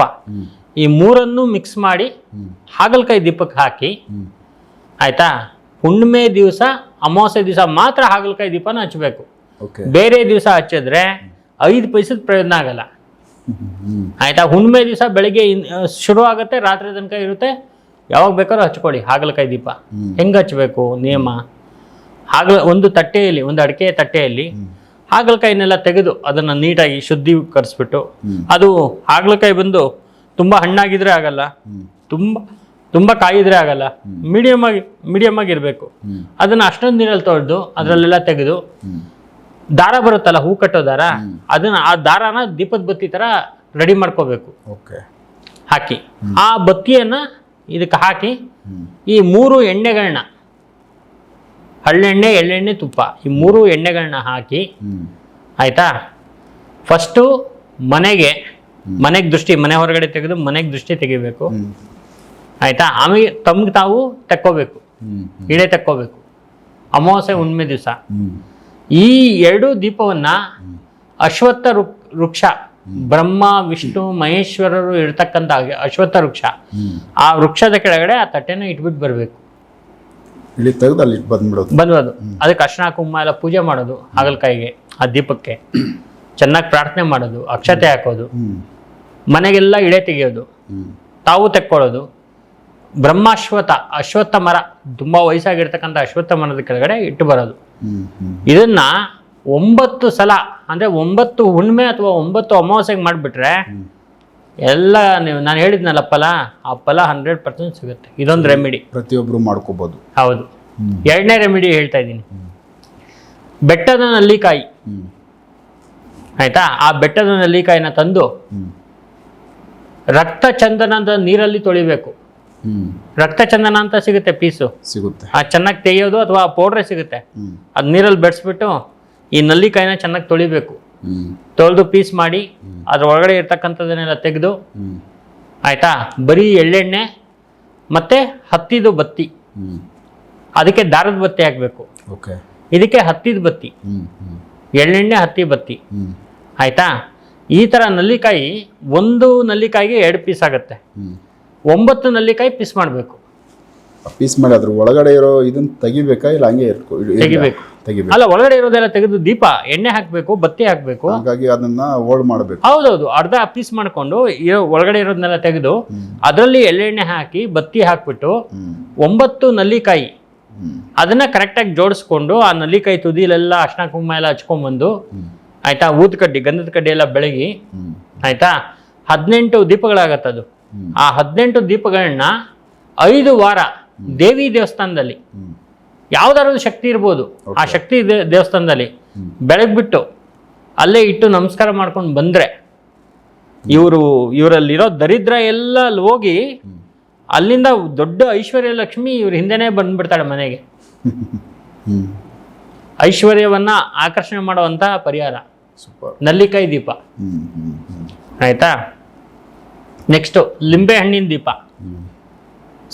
ಈ ಮೂರನ್ನು ಮಿಕ್ಸ್ ಮಾಡಿ ಹಾಗಲಕಾಯಿ ದೀಪಕ್ಕೆ ಹಾಕಿ ಆಯಿತಾ? ಹುಣ್ಣಿಮೆ ದಿವಸ ಅಮಾವಾಸ್ಯೆ ದಿವಸ ಮಾತ್ರ ಹಾಗಲಕಾಯಿ ದೀಪನ ಹಚ್ಚಬೇಕು. ಬೇರೆ ದಿವಸ ಹಚ್ಚಿದ್ರೆ ಐದು ಪೈಸದ ಪ್ರಯೋಜನ ಆಗಲ್ಲ. ಆಯ್ತಾ? ಹುಣ್ಮೆ ಹುಣ್ಣಿಮೆ ದಿವಸ ಬೆಳಿಗ್ಗೆ ಶುರು ಆಗುತ್ತೆ ರಾತ್ರಿ ತನಕ ಇರುತ್ತೆ. ಯಾವಾಗ ಬೇಕಾದ್ರೂ ಹಚ್ಕೊಳ್ಳಿ ಹಾಗಲಕಾಯಿ ದೀಪ. ಹೆಂಗೆ ಹಚ್ಚಬೇಕು ನಿಯಮ. ಹಾಗಲ ಒಂದು ತಟ್ಟೆಯಲ್ಲಿ ಒಂದು ಅಡಿಕೆ ತಟ್ಟೆಯಲ್ಲಿ ಹಾಗಲಕಾಯಿನೆಲ್ಲ ತೆಗೆದು ಅದನ್ನು ನೀಟಾಗಿ ಶುದ್ಧೀಕರಿಸ್ಬಿಟ್ಟು. ಅದು ಹಾಗಲಕಾಯಿ ಬಂದು ತುಂಬ ಹಣ್ಣಾಗಿದ್ರೆ ಆಗಲ್ಲ. ತುಂಬ ತುಂಬ ಕಾಯಿದ್ರೆ ಆಗಲ್ಲ. ಮೀಡಿಯಮ್ ಆಗಿ ಮೀಡಿಯಮ್ ಆಗಿರಬೇಕು. ಅದನ್ನ ಅಷ್ಟೊಂದು ನೀರಲ್ಲಿ ತೊಳೆದು ಅದರಲ್ಲೆಲ್ಲ ತೆಗೆದು ದಾರ ಬರುತ್ತಲ್ಲ ಹೂ ಕಟ್ಟೋ ದಾರ ಅದನ್ನ ಆ ದಾರಾನ ದೀಪದ ಬತ್ತಿ ತರ ರೆಡಿ ಮಾಡ್ಕೋಬೇಕು. ಓಕೆ. ಹಾಕಿ. ಆ ಬತ್ತಿಯನ್ನ ಇದಕ್ಕೆ ಹಾಕಿ ಈ ಮೂರು ಎಣ್ಣೆಗಳನ್ನ ಹಳ್ಳೆಣ್ಣೆ ಎಳ್ಳೆಣ್ಣೆ ತುಪ್ಪ ಈ ಮೂರು ಎಣ್ಣೆಗಳನ್ನ ಹಾಕಿ ಆಯ್ತಾ? ಫಸ್ಟು ಮನೆಗೆ ಮನೆಗೆ ದೃಷ್ಟಿ ಮನೆ ಹೊರಗಡೆ ತೆಗೆದು ಮನೆಗೆ ದೃಷ್ಟಿ ತೆಗಿಬೇಕು. ಆಯ್ತಾ? ಆಮೇಲೆ ತಮ್ಗೆ ತಾವು ತಕ್ಕೋಬೇಕು. ಇಳೆ ತಕ್ಕೋಬೇಕು. ಅಮಾವಾಸ್ಯೆ ಹುಣ್ಮೆ ದಿವಸ. ಈ ಎರಡು ದೀಪವನ್ನ ಅಶ್ವತ್ಥ ವೃಕ್- ವೃಕ್ಷ ಬ್ರಹ್ಮ ವಿಷ್ಣು ಮಹೇಶ್ವರರು ಇರ್ತಕ್ಕಂಥ ಅಶ್ವತ್ಥ ವೃಕ್ಷ ಆ ವೃಕ್ಷದ ಕೆಳಗಡೆ ಆ ತಟ್ಟೆನ ಇಟ್ಬಿಟ್ಟು ಬರಬೇಕು. ಇಲ್ಲಿ ತೆಗೆದು ಅಲ್ಲಿ ಇಟ್ಟು ಬಂದ್ಬಿಡೋದು. ಬಂದ್ಬೋದು ಅದಕ್ಕೆ ಅರ್ಶನ ಕುಮ್ಮ ಎಲ್ಲ ಪೂಜೆ ಮಾಡೋದು ಹಾಗಲಕಾಯಿಗೆ ಆ ದೀಪಕ್ಕೆ. ಚೆನ್ನಾಗಿ ಪ್ರಾರ್ಥನೆ ಮಾಡೋದು ಅಕ್ಷತೆ ಹಾಕೋದು. ಮನೆಗೆಲ್ಲ ಇಳೆ ತೆಗೆಯೋದು. ತಾವು ತೆಕ್ಕೊಳ್ಳೋದು. ಬ್ರಹ್ಮಾಶ್ವತ ಅಶ್ವತ್ಥ ಮರ ತುಂಬ ವಯಸ್ಸಾಗಿರ್ತಕ್ಕಂಥ ಅಶ್ವತ್ಥ ಮರದ ಕೆಳಗಡೆ ಇಟ್ಟು ಬರೋದು. ಇದನ್ನ ಒಂಬತ್ತು ಸಲ ಅಂದರೆ ಒಂಬತ್ತು ಹುಣ್ಣಿಮೆ ಅಥವಾ ಒಂಬತ್ತು ಅಮಾವಾಸ್ಯೆಗೆ ಮಾಡಿಬಿಟ್ರೆ ಎಲ್ಲ ನೀವು ನಾನು ಹೇಳಿದ್ನಲ್ಲ ಫಲ ಆ ಫಲ ಹಂಡ್ರೆಡ್ ಪರ್ಸೆಂಟ್ ಸಿಗುತ್ತೆ. ಇದೊಂದು ರೆಮಿಡಿ. ಪ್ರತಿಯೊಬ್ಬರು ಮಾಡ್ಕೋಬಹುದು ಹೌದು. ಎರಡನೇ ರೆಮಿಡಿ ಹೇಳ್ತಾ ಇದ್ದೀನಿ. ಬೆಟ್ಟದ ನಲ್ಲಿಕಾಯಿ. ಆಯ್ತಾ? ಆ ಬೆಟ್ಟದ ನಲ್ಲಿಕಾಯಿನ ತಂದು ರಕ್ತ ಚಂದನದ ನೀರಲ್ಲಿ ತೊಳಿಬೇಕು. ರಕ್ತ ಚಂದನ ಅಂತ ಸಿಗುತ್ತೆ ಪೀಸು. ಸಿಗುತ್ತೆ. ಆ ಚೆನ್ನಾಗಿ ತೆಗೆಯೋದು ಅಥವಾ ಪೌಡ್ರೇ ಸಿಗುತ್ತೆ. ಅದು ನೀರಲ್ಲಿ ಬೆಡ್ಸ್ಬಿಟ್ಟು ಈ ನಲ್ಲಿಕಾಯಿನ ಚೆನ್ನಾಗಿ ತೊಳಿಬೇಕು. ತೊಳೆದು ಪೀಸ್ ಮಾಡಿ ಅದ್ರ ಒಳಗಡೆ ಇರ್ತಕ್ಕಂಥದ್ದನ್ನೆಲ್ಲ ತೆಗೆದು ಆಯಿತಾ? ಬರೀ ಎಳ್ಳೆಣ್ಣೆ ಮತ್ತು ಹತ್ತಿದು ಬತ್ತಿ. ಅದಕ್ಕೆ ದಾರದ ಬತ್ತಿ ಹಾಕಬೇಕು. ಓಕೆ. ಇದಕ್ಕೆ ಹತ್ತಿದ ಬತ್ತಿ. ಎಳ್ಳೆಣ್ಣೆ ಹತ್ತಿ ಬತ್ತಿ. ಆಯಿತಾ? ಈ ಥರ ನಲ್ಲಿಕಾಯಿ ಒಂದು ನಲ್ಲಿಕಾಯಿಗೆ ಎರಡು ಪೀಸ್ ಆಗುತ್ತೆ. ಒಂಬತ್ತು ನಲ್ಲಿಕಾಯಿ ಪೀಸ್ ಮಾಡಬೇಕು. ಪೀಸ್ ಮಾಡಿ ಅದ್ರ ಒಳಗಡೆ ಇರೋ ಇದನ್ನ ತೆಗಿಬೇಕಾ? ಇಲ್ಲ ಹಂಗೆ ಇಟ್ಕೊ. ತೆಗಿಬೇಕು. ತೆಗಿಬೇಕು. ಅಲ್ಲ ಒಳಗಡೆ ಇರೋದೆಲ್ಲ ತೆಗೆದು ದೀಪ ಎಣ್ಣೆ ಹಾಕಬೇಕು ಬತ್ತಿ ಹಾಕಬೇಕು. ಹಾಗಾಗಿ ಅದನ್ನ ಓಲ್ಡ್ ಮಾಡಬೇಕು. ಹೌದೌದು ಅರ್ಧ ಪೀಸ್ ಮಾಡಿಕೊಂಡು ಇರೋ ಒಳಗಡೆ ಇರೋದನ್ನೆಲ್ಲ ತೆಗೆದು ಅದರಲ್ಲಿ ಎಳ್ಳೆಣ್ಣೆ ಹಾಕಿ ಬತ್ತಿ ಹಾಕ್ಬಿಟ್ಟು ಒಂಬತ್ತು ನಲ್ಲಿಕಾಯಿ ಅದನ್ನ ಕರೆಕ್ಟಾಗಿ ಜೋಡಿಸ್ಕೊಂಡು ಆ ನಲ್ಲಿಕಾಯಿ ತುದಿಲೆಲ್ಲ ಅರ್ಶಿನ ಕುಂಕುಮ ಎಲ್ಲ ಹಚ್ಕೊಂಡ್ಬಂದು ಆಯ್ತಾ ಊದ್ ಕಡ್ಡಿ ಗಂಧದ ಕಡ್ಡಿ ಎಲ್ಲ ಬೆಳಗಿ ಆಯ್ತಾ ಹದಿನೆಂಟು ದೀಪಗಳಾಗತ್ತದು. ಆ ಹದಿನೆಂಟು ದೀಪಗಳನ್ನ ಐದು ವಾರ ದೇವಿ ದೇವಸ್ಥಾನದಲ್ಲಿ ಯಾವ್ದಾದ್ರು ಶಕ್ತಿ ಇರ್ಬೋದು ಆ ಶಕ್ತಿ ದೇವಸ್ಥಾನದಲ್ಲಿ ಬೆಳಗ್ ಬಿಟ್ಟು ಅಲ್ಲೇ ಇಟ್ಟು ನಮಸ್ಕಾರ ಮಾಡ್ಕೊಂಡು ಬಂದ್ರೆ ಇವರು ಇವರಲ್ಲಿರೋ ದರಿದ್ರ ಎಲ್ಲ ಅಲ್ಲಿ ಹೋಗಿ ಅಲ್ಲಿಂದ ದೊಡ್ಡ ಐಶ್ವರ್ಯ ಲಕ್ಷ್ಮಿ ಇವ್ರ ಹಿಂದೆನೇ ಬಂದ್ಬಿಡ್ತಾಳೆ ಮನೆಗೆ. ಐಶ್ವರ್ಯವನ್ನ ಆಕರ್ಷಣೆ ಮಾಡುವಂತಹ ಪರಿಹಾರ. ಸೂಪರ್. ನಲ್ಲಿಕಾಯಿ ದೀಪ. ಆಯ್ತಾ? ನೆಕ್ಸ್ಟು ಲಿಂಬೆ ಹಣ್ಣಿನ ದೀಪ.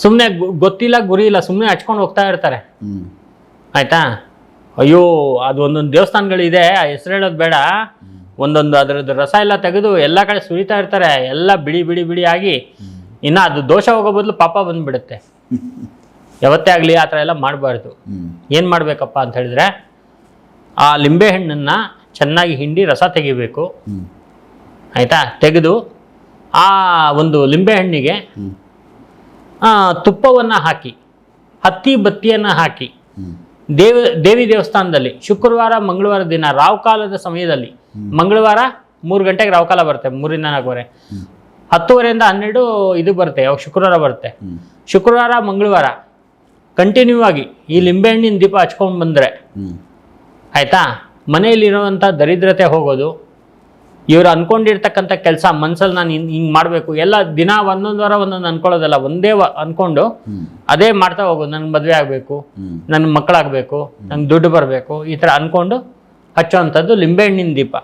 ಸುಮ್ಮನೆ ಗೊತ್ತಿಲ್ಲ, ಗುರಿ ಇಲ್ಲ ಸುಮ್ಮನೆ ಹಚ್ಕೊಂಡು ಹೋಗ್ತಾ ಇರ್ತಾರೆ. ಆಯ್ತಾ? ಅಯ್ಯೋ, ಅದು ಒಂದೊಂದು ದೇವಸ್ಥಾನಗಳಿದೆ, ಆ ಹೆಸರು ಹೇಳೋದು ಬೇಡ. ಒಂದೊಂದು ಅದರದ್ದು ರಸ ಎಲ್ಲ ತೆಗೆದು ಎಲ್ಲ ಕಡೆ ಸುರಿತಾ ಇರ್ತಾರೆ, ಎಲ್ಲ ಬಿಡಿ ಬಿಡಿ ಬಿಡಿ ಆಗಿ. ಇನ್ನು ಅದು ದೋಷ ಹೋಗೋ ಬದಲು ಪಾಪ ಬಂದುಬಿಡುತ್ತೆ. ಯಾವತ್ತೇ ಆಗಲಿ ಆ ಥರ ಎಲ್ಲ ಮಾಡಬಾರ್ದು. ಏನು ಮಾಡಬೇಕಪ್ಪ ಅಂತ ಹೇಳಿದ್ರೆ, ಆ ಲಿಂಬೆ ಹಣ್ಣನ್ನು ಚೆನ್ನಾಗಿ ಹಿಂಡಿ ರಸ ತೆಗಿಬೇಕು. ಆಯಿತಾ? ತೆಗೆದು ಆ ಒಂದು ಲಿಂಬೆಹಣ್ಣಿಗೆ ತುಪ್ಪವನ್ನು ಹಾಕಿ, ಹತ್ತಿ ಬತ್ತಿಯನ್ನು ಹಾಕಿ, ದೇವ, ದೇವಿ ದೇವಸ್ಥಾನದಲ್ಲಿ ಶುಕ್ರವಾರ, ಮಂಗಳವಾರ ದಿನ, ರಾವ್ ಕಾಲದ ಸಮಯದಲ್ಲಿ ಮಂಗಳವಾರ ಮೂರು ಗಂಟೆಗೆ ರಾವ್ ಕಾಲ ಬರುತ್ತೆ, ಮೂರಿಂದ ನಾಲ್ಕುವರೆ. ಹತ್ತುವರೆಯಿಂದ ಹನ್ನೆರಡು ಇದು ಬರುತ್ತೆ, ಯಾವಾಗ ಶುಕ್ರವಾರ ಬರುತ್ತೆ. ಶುಕ್ರವಾರ, ಮಂಗಳವಾರ ಕಂಟಿನ್ಯೂ ಆಗಿ ಈ ಲಿಂಬೆಹಣ್ಣಿನ ದೀಪ ಹಚ್ಕೊಂಡು ಬಂದರೆ, ಆಯಿತಾ? ಮನೆಯಲ್ಲಿರುವಂಥ ದರಿದ್ರತೆ ಹೋಗೋದು ಇವರು ಅನ್ಕೊಂಡಿರ್ತಕ್ಕಂಥ ಕೆಲಸ ಮನ್ಸಲ್ಲಿ ನಾನು ಹಿಂಗೆ ಹಿಂಗೆ ಮಾಡಬೇಕು. ಎಲ್ಲ ದಿನ ಒಂದೊಂದು ವಾರ ಒಂದೊಂದು ಅನ್ಕೊಳ್ಳೋದಲ್ಲ ಒಂದೇ ಅನ್ಕೊಂಡು ಅದೇ ಮಾಡ್ತಾ ಹೋಗೋದು ನನಗೆ ಮದುವೆ ಆಗಬೇಕು ನನ್ನ ಮಕ್ಕಳಾಗಬೇಕು ನಂಗೆ ದುಡ್ಡು ಬರಬೇಕು ಈ ಥರ ಅನ್ಕೊಂಡು ಹಚ್ಚೋವಂಥದ್ದು ಲಿಂಬೆಹಣ್ಣಿನ ದೀಪ.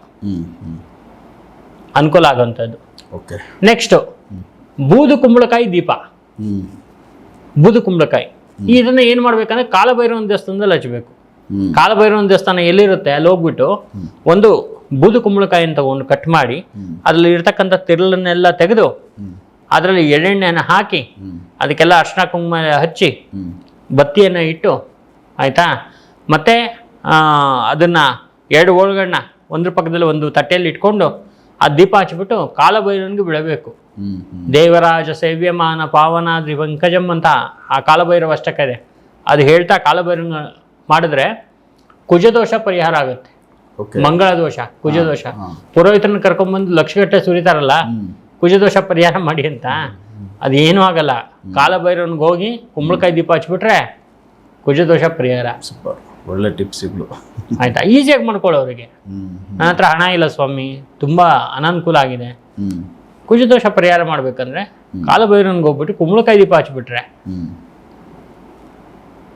ಅನುಕೂಲ ಆಗೋವಂಥದ್ದು. ಓಕೆ ನೆಕ್ಸ್ಟು ಬೂದು ಕುಂಬಳಕಾಯಿ ದೀಪ. ಬೂದು ಕುಂಬಳಕಾಯಿ. ಇದನ್ನು ಏನು ಮಾಡ್ಬೇಕಂದ್ರೆ ಕಾಲಭೈರವನ ದೇವಸ್ಥಾನದಲ್ಲಿ ಹಚ್ಚಬೇಕು ಕಾಲಭೈರವನ ದೇವಸ್ಥಾನ ಎಲ್ಲಿರುತ್ತೆ ಅಲ್ಲಿ ಹೋಗ್ಬಿಟ್ಟು ಒಂದು ಬೂದು ಕುಂಬಳಕಾಯಿನ ತಗೊಂಡು ಕಟ್ ಮಾಡಿ ಅದ್ರಲ್ಲಿ ಇರ್ತಕ್ಕಂಥ ತಿರುಳನ್ನೆಲ್ಲ ತೆಗೆದು ಅದರಲ್ಲಿ ಎಳೆಣ್ಣೆಯನ್ನು ಹಾಕಿ ಅದಕ್ಕೆಲ್ಲ ಅರ್ಶಿನ ಕುಂಕುಮ ಹಚ್ಚಿ ಬತ್ತಿಯನ್ನು ಇಟ್ಟು ಆಯಿತಾ? ಮತ್ತು ಅದನ್ನು ಎರಡು ಹೋಳುಗಳನ್ನ ಒಂದ್ರ ಪಕ್ಕದಲ್ಲಿ ಒಂದು ತಟ್ಟೆಯಲ್ಲಿ ಇಟ್ಕೊಂಡು ಆ ದೀಪ ಹಚ್ಚಿಬಿಟ್ಟು ಕಾಲಭೈರವನಿಗೆ ಬಿಡಬೇಕು. ದೇವರಾಜ ಸೇವ್ಯಮಾನ ಪಾವನಾದ್ರಿ ಪಂಕಜಂ ಅಂತ ಆ ಕಾಲಭೈರವ ಅಷ್ಟಕ್ಕಿದೆ. ಅದು ಹೇಳ್ತಾ ಕಾಲಭೈರವ ಮಾಡಿದ್ರೆ ಕುಜದೋಷ ಪರಿಹಾರ ಆಗುತ್ತೆ. ಮಂಗಳ ದೋಷ ಕುಜದೋಷ ದೋಷ. ಪುರೋಹಿತರನ್ನ ಕರ್ಕೊಂಡ್ಬಂದು ಲಕ್ಷಗಟ್ಟೆ ಸುರಿತಾರಲ್ಲ ಕುಜದೋಷ ಪರಿಹಾರ ಮಾಡಿ ಅಂತ. ಅದೇನೂ ಆಗಲ್ಲ. ಕಾಲಭೈರವನಿಗೆ ಹೋಗಿ ಕುಂಬಳಕಾಯಿ ದೀಪ ಹಚ್ಬಿಟ್ರೆ ಕುಜದೋಷ ಪರಿಹಾರ. ಸೂಪರ್ ಒಳ್ಳೆ ಟಿಪ್ಸ್ಗಳು ಆಯ್ತಾ? ಈಸಿಯಾಗಿ ಮಾಡ್ಕೊಳ್ಳೋರಿಗೆ ಅವರಿಗೆ. ನನ್ನ ಹತ್ರ ಹಣ ಇಲ್ಲ ಸ್ವಾಮಿ ತುಂಬ ಅನಾನುಕೂಲ ಆಗಿದೆ. ಕುಜದೋಷ ಪರಿಹಾರ ಮಾಡ್ಬೇಕಂದ್ರೆ ಕಾಲಭೈರವನಿಗೆ ಹೋಗ್ಬಿಟ್ಟು ಕುಂಬಳಕಾಯಿ ದೀಪ ಹಚ್ಬಿಟ್ರೆ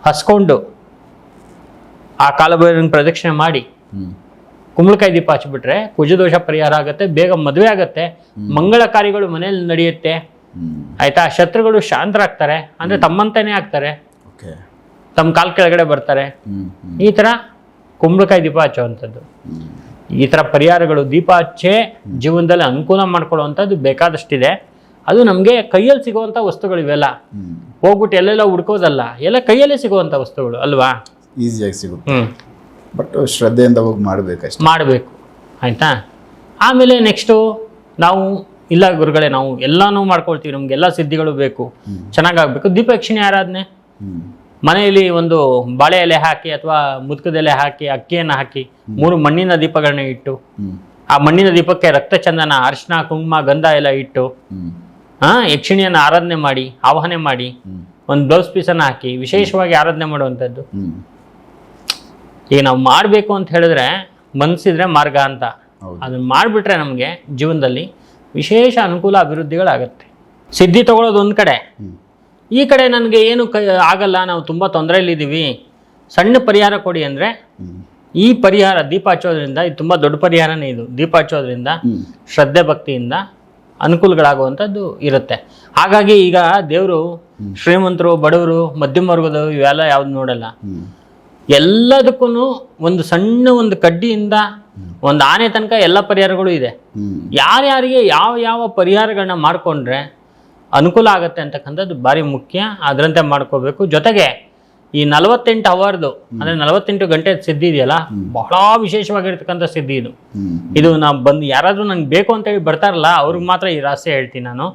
ಹಸ್ಕೊಂಡು ಆ ಕಾಲಭೈರವನ ಪ್ರದಕ್ಷಿಣೆ ಮಾಡಿ ಕುಂಬಳಕಾಯಿ ದೀಪ ಹಚ್ಬಿಟ್ರೆ ಕುಜದೋಷ ಪರಿಹಾರ ಆಗುತ್ತೆ ಬೇಗ ಮದುವೆ ಆಗುತ್ತೆ ಮಂಗಳ ಕಾರ್ಯಗಳು ಮನೆಯಲ್ಲಿ ನಡೆಯುತ್ತೆ. ಆಯ್ತಾ? ಶತ್ರುಗಳು ಶಾಂತರಾಗ್ತಾರೆ ಅಂದ್ರೆ ತಮ್ಮಂತಾನೆ ಆಗ್ತಾರೆ. ತಮ್ಮ ಕಾಲ್ ಕೆಳಗಡೆ ಬರ್ತಾರೆ. ಈ ತರ ಕುಂಬಳಕಾಯಿ ದೀಪ ಹಚ್ಚುವಂಥದ್ದು. ಈ ತರ ಪರಿಹಾರಗಳು ದೀಪ ಹಚ್ಚೆ ಜೀವನದಲ್ಲಿ ಅನುಕೂಲ ಮಾಡ್ಕೊಳ್ಳುವಂಥದ್ದು ಬೇಕಾದಷ್ಟಿದೆ. ಅದು ನಮಗೆ ಕೈಯಲ್ಲಿ ಸಿಗುವಂಥ ವಸ್ತುಗಳು ಇವೆಲ್ಲ. ಹೋಗ್ಬಿಟ್ಟು ಎಲ್ಲೆಲ್ಲ ಹುಡ್ಕೋದಲ್ಲ ಎಲ್ಲ ಕೈಯಲ್ಲೇ ಸಿಗುವಂಥ ವಸ್ತುಗಳು ಅಲ್ವಾ? ಈಸಿಯಾಗಿ ಸಿಗುತ್ತೆ. ಬಟ್ ಶ್ರದ್ಧೆಯಿಂದ ಹೋಗಿ ಮಾಡ್ಬೇಕಷ್ಟೇ ಮಾಡಬೇಕು. ಆಯಿತಾ? ಆಮೇಲೆ ನೆಕ್ಸ್ಟು ನಾವು ಇಲ್ಲ ಗುರುಗಳೇ ನಾವು ಎಲ್ಲನೂ ಮಾಡ್ಕೊಳ್ತೀವಿ. ನಮಗೆಲ್ಲ ಸಿದ್ಧಿಗಳು ಬೇಕು. ಚೆನ್ನಾಗಾಗಬೇಕು ದೀಪಯಕ್ಷಿಣಿ ಆರಾಧನೆ. ಮನೆಯಲ್ಲಿ ಒಂದು ಬಾಳೆ ಎಲೆ ಹಾಕಿ ಅಥವಾ ಮುದುಕದ ಎಲೆ ಹಾಕಿ ಅಕ್ಕಿಯನ್ನು ಹಾಕಿ ಮೂರು ಮಣ್ಣಿನ ದೀಪಗಳನ್ನ ಇಟ್ಟು ಆ ಮಣ್ಣಿನ ದೀಪಕ್ಕೆ ರಕ್ತ ಚಂದನ ಅರಿಶಿನ ಕುಂಕುಮ ಗಂಧ ಎಲ್ಲ ಇಟ್ಟು ಹಾ ಆ, ಯಕ್ಷಿಣಿಯನ್ನು ಆರಾಧನೆ ಮಾಡಿ ಆವಾಹನೆ ಮಾಡಿ ಒಂದು ಬ್ಲೌಸ್ ಪೀಸನ್ನು ಹಾಕಿ ವಿಶೇಷವಾಗಿ ಆರಾಧನೆ ಮಾಡುವಂಥದ್ದು. ಈಗ ನಾವು ಮಾಡಬೇಕು ಅಂತ ಹೇಳಿದ್ರೆ ಮನಸ್ಸಿದ್ರೆ ಮಾರ್ಗ ಅಂತ. ಅದನ್ನು ಮಾಡಿಬಿಟ್ರೆ ನಮಗೆ ಜೀವನದಲ್ಲಿ ವಿಶೇಷ ಅನುಕೂಲ ಅಭಿವೃದ್ಧಿಗಳಾಗುತ್ತೆ. ಸಿದ್ಧಿ ತಗೊಳ್ಳೋದು ಒಂದು ಕಡೆ. ಈ ಕಡೆ ನನಗೆ ಏನು ಕ ಆಗಲ್ಲ ನಾವು ತುಂಬ ತೊಂದರೆಯಲ್ಲಿದ್ದೀವಿ. ಸಣ್ಣ ಪರಿಹಾರ ಕೊಡಿ ಅಂದರೆ ಈ ಪರಿಹಾರ ದೀಪ ಹಚ್ಚೋದ್ರಿಂದ ಇದು ತುಂಬ ದೊಡ್ಡ ಪರಿಹಾರನೇ ಇದು. ದೀಪ ಹಚ್ಚೋದ್ರಿಂದ ಶ್ರದ್ಧೆ ಭಕ್ತಿಯಿಂದ ಅನುಕೂಲಗಳಾಗುವಂಥದ್ದು ಇರುತ್ತೆ. ಹಾಗಾಗಿ ಈಗ ದೇವರು ಶ್ರೀಮಂತರು ಬಡವರು ಮಧ್ಯಮ ವರ್ಗದವರು ಇವೆಲ್ಲ ಯಾವ್ದು ನೋಡಲ್ಲ. ಎಲ್ಲದಕ್ಕೂ ಒಂದು ಸಣ್ಣ ಒಂದು ಕಡ್ಡಿಯಿಂದ ಒಂದು ಆನೆ ತನಕ ಎಲ್ಲ ಪರಿಹಾರಗಳು ಇದೆ. ಯಾರ್ಯಾರಿಗೆ ಯಾವ ಯಾವ ಪರಿಹಾರಗಳನ್ನ ಮಾಡಿಕೊಂಡ್ರೆ ಅನುಕೂಲ ಆಗುತ್ತೆ ಅಂತಕ್ಕಂಥದ್ದು ಭಾರಿ ಮುಖ್ಯ. ಅದರಂತೆ ಮಾಡ್ಕೋಬೇಕು. ಜೊತೆಗೆ ಈ ನಲವತ್ತೆಂಟು ಅವರ್ದು ಅಂದರೆ ನಲವತ್ತೆಂಟು ಗಂಟೆ ಸಿದ್ಧಿ ಇದೆಯಲ್ಲ ಬಹಳ ವಿಶೇಷವಾಗಿರ್ತಕ್ಕಂಥ ಸಿದ್ಧಿ ಇದು. ಇದು ನಾ ಬಂದು ಯಾರಾದರೂ ನಂಗೆ ಬೇಕು ಅಂತ ಹೇಳಿ ಬರ್ತಾರಲ್ಲ ಅವ್ರಿಗೆ ಮಾತ್ರ ಈ ರಹಸ್ಯ ಹೇಳ್ತೀನಿ ನಾನು.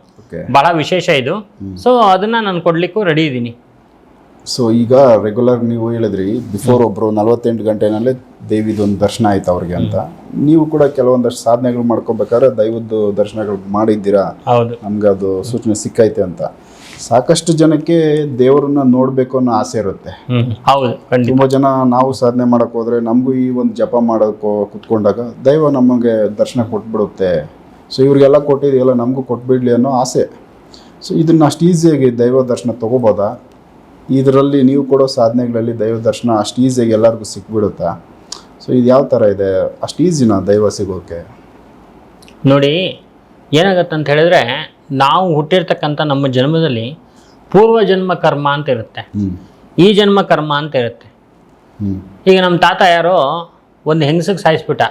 ಬಹಳ ವಿಶೇಷ ಇದು. ಸೊ ಅದನ್ನ ನಾನು ಕೊಡ್ಲಿಕ್ಕೂ ರೆಡಿ ಇದ್ದೀನಿ ಸೊ ಈಗ ರೆಗ್ಯುಲರ್ ನೀವು ಹೇಳಿದ್ರಿ ಬಿಫೋರ್ ಒಬ್ರು ನಲವತ್ತೆಂಟು ಗಂಟೆನಲ್ಲೇ ದೇವಿದೊಂದು ದರ್ಶನ ಆಯ್ತು ಅವ್ರಿಗೆ ಅಂತ. ನೀವು ಕೂಡ ಕೆಲವೊಂದಷ್ಟು ಸಾಧನೆಗಳು ಮಾಡ್ಕೋಬೇಕಾದ್ರೆ ದೈವದ್ದು ದರ್ಶನಗಳು ಮಾಡಿದ್ದೀರಾ? ನಮ್ಗೆ ಅದು ಸೂಚನೆ ಸಿಕ್ಕೈತೆ ಅಂತ. ಸಾಕಷ್ಟು ಜನಕ್ಕೆ ದೇವರನ್ನ ನೋಡಬೇಕು ಅನ್ನೋ ಆಸೆ ಇರುತ್ತೆ. ತುಂಬಾ ಜನ ನಾವು ಸಾಧನೆ ಮಾಡಕ್ ಹೋದ್ರೆ ನಮಗೂ ಈ ಒಂದು ಜಪ ಮಾಡೋಕ್ಕೋ ಕುತ್ಕೊಂಡಾಗ ದೈವ ನಮಗೆ ದರ್ಶನ ಕೊಟ್ಬಿಡುತ್ತೆ. ಸೊ ಇವ್ರಿಗೆಲ್ಲ ಕೊಟ್ಟಿದೆಯಲ್ಲ ನಮಗೂ ಕೊಟ್ಬಿಡ್ಲಿ ಅನ್ನೋ ಆಸೆ. ಸೊ ಇದನ್ನ ಅಷ್ಟು ಈಸಿಯಾಗಿ ದೈವ ದರ್ಶನ ತಗೋಬೋದಾ? ಇದರಲ್ಲಿ ನೀವು ಕೊಡೋ ಸಾಧನೆಗಳಲ್ಲಿ ದೈವ ದರ್ಶನ ಅಷ್ಟು ಈಸಿಯಾಗಿ ಎಲ್ಲರಿಗೂ ಸಿಕ್ಬಿಡುತ್ತಾ? ಸೊ ಇದು ಯಾವ ಥರ ಇದೆ? ಅಷ್ಟು ಈಸಿನಾ ದೈವ ಸಿಗೋಕೆ? ನೋಡಿ ಏನಾಗತ್ತೆ ಅಂತ ಹೇಳಿದ್ರೆ ನಾವು ಹುಟ್ಟಿರ್ತಕ್ಕಂಥ ನಮ್ಮ ಜನ್ಮದಲ್ಲಿ ಪೂರ್ವ ಜನ್ಮ ಕರ್ಮ ಅಂತ ಇರುತ್ತೆ. ಈ ಜನ್ಮ ಕರ್ಮ ಅಂತ ಇರುತ್ತೆ. ಈಗ ನಮ್ಮ ತಾತ ಯಾರೋ ಒಂದು ಹೆಂಗಸಕ್ಕೆ ಸಾಯಿಸ್ಬಿಟ್ಟ.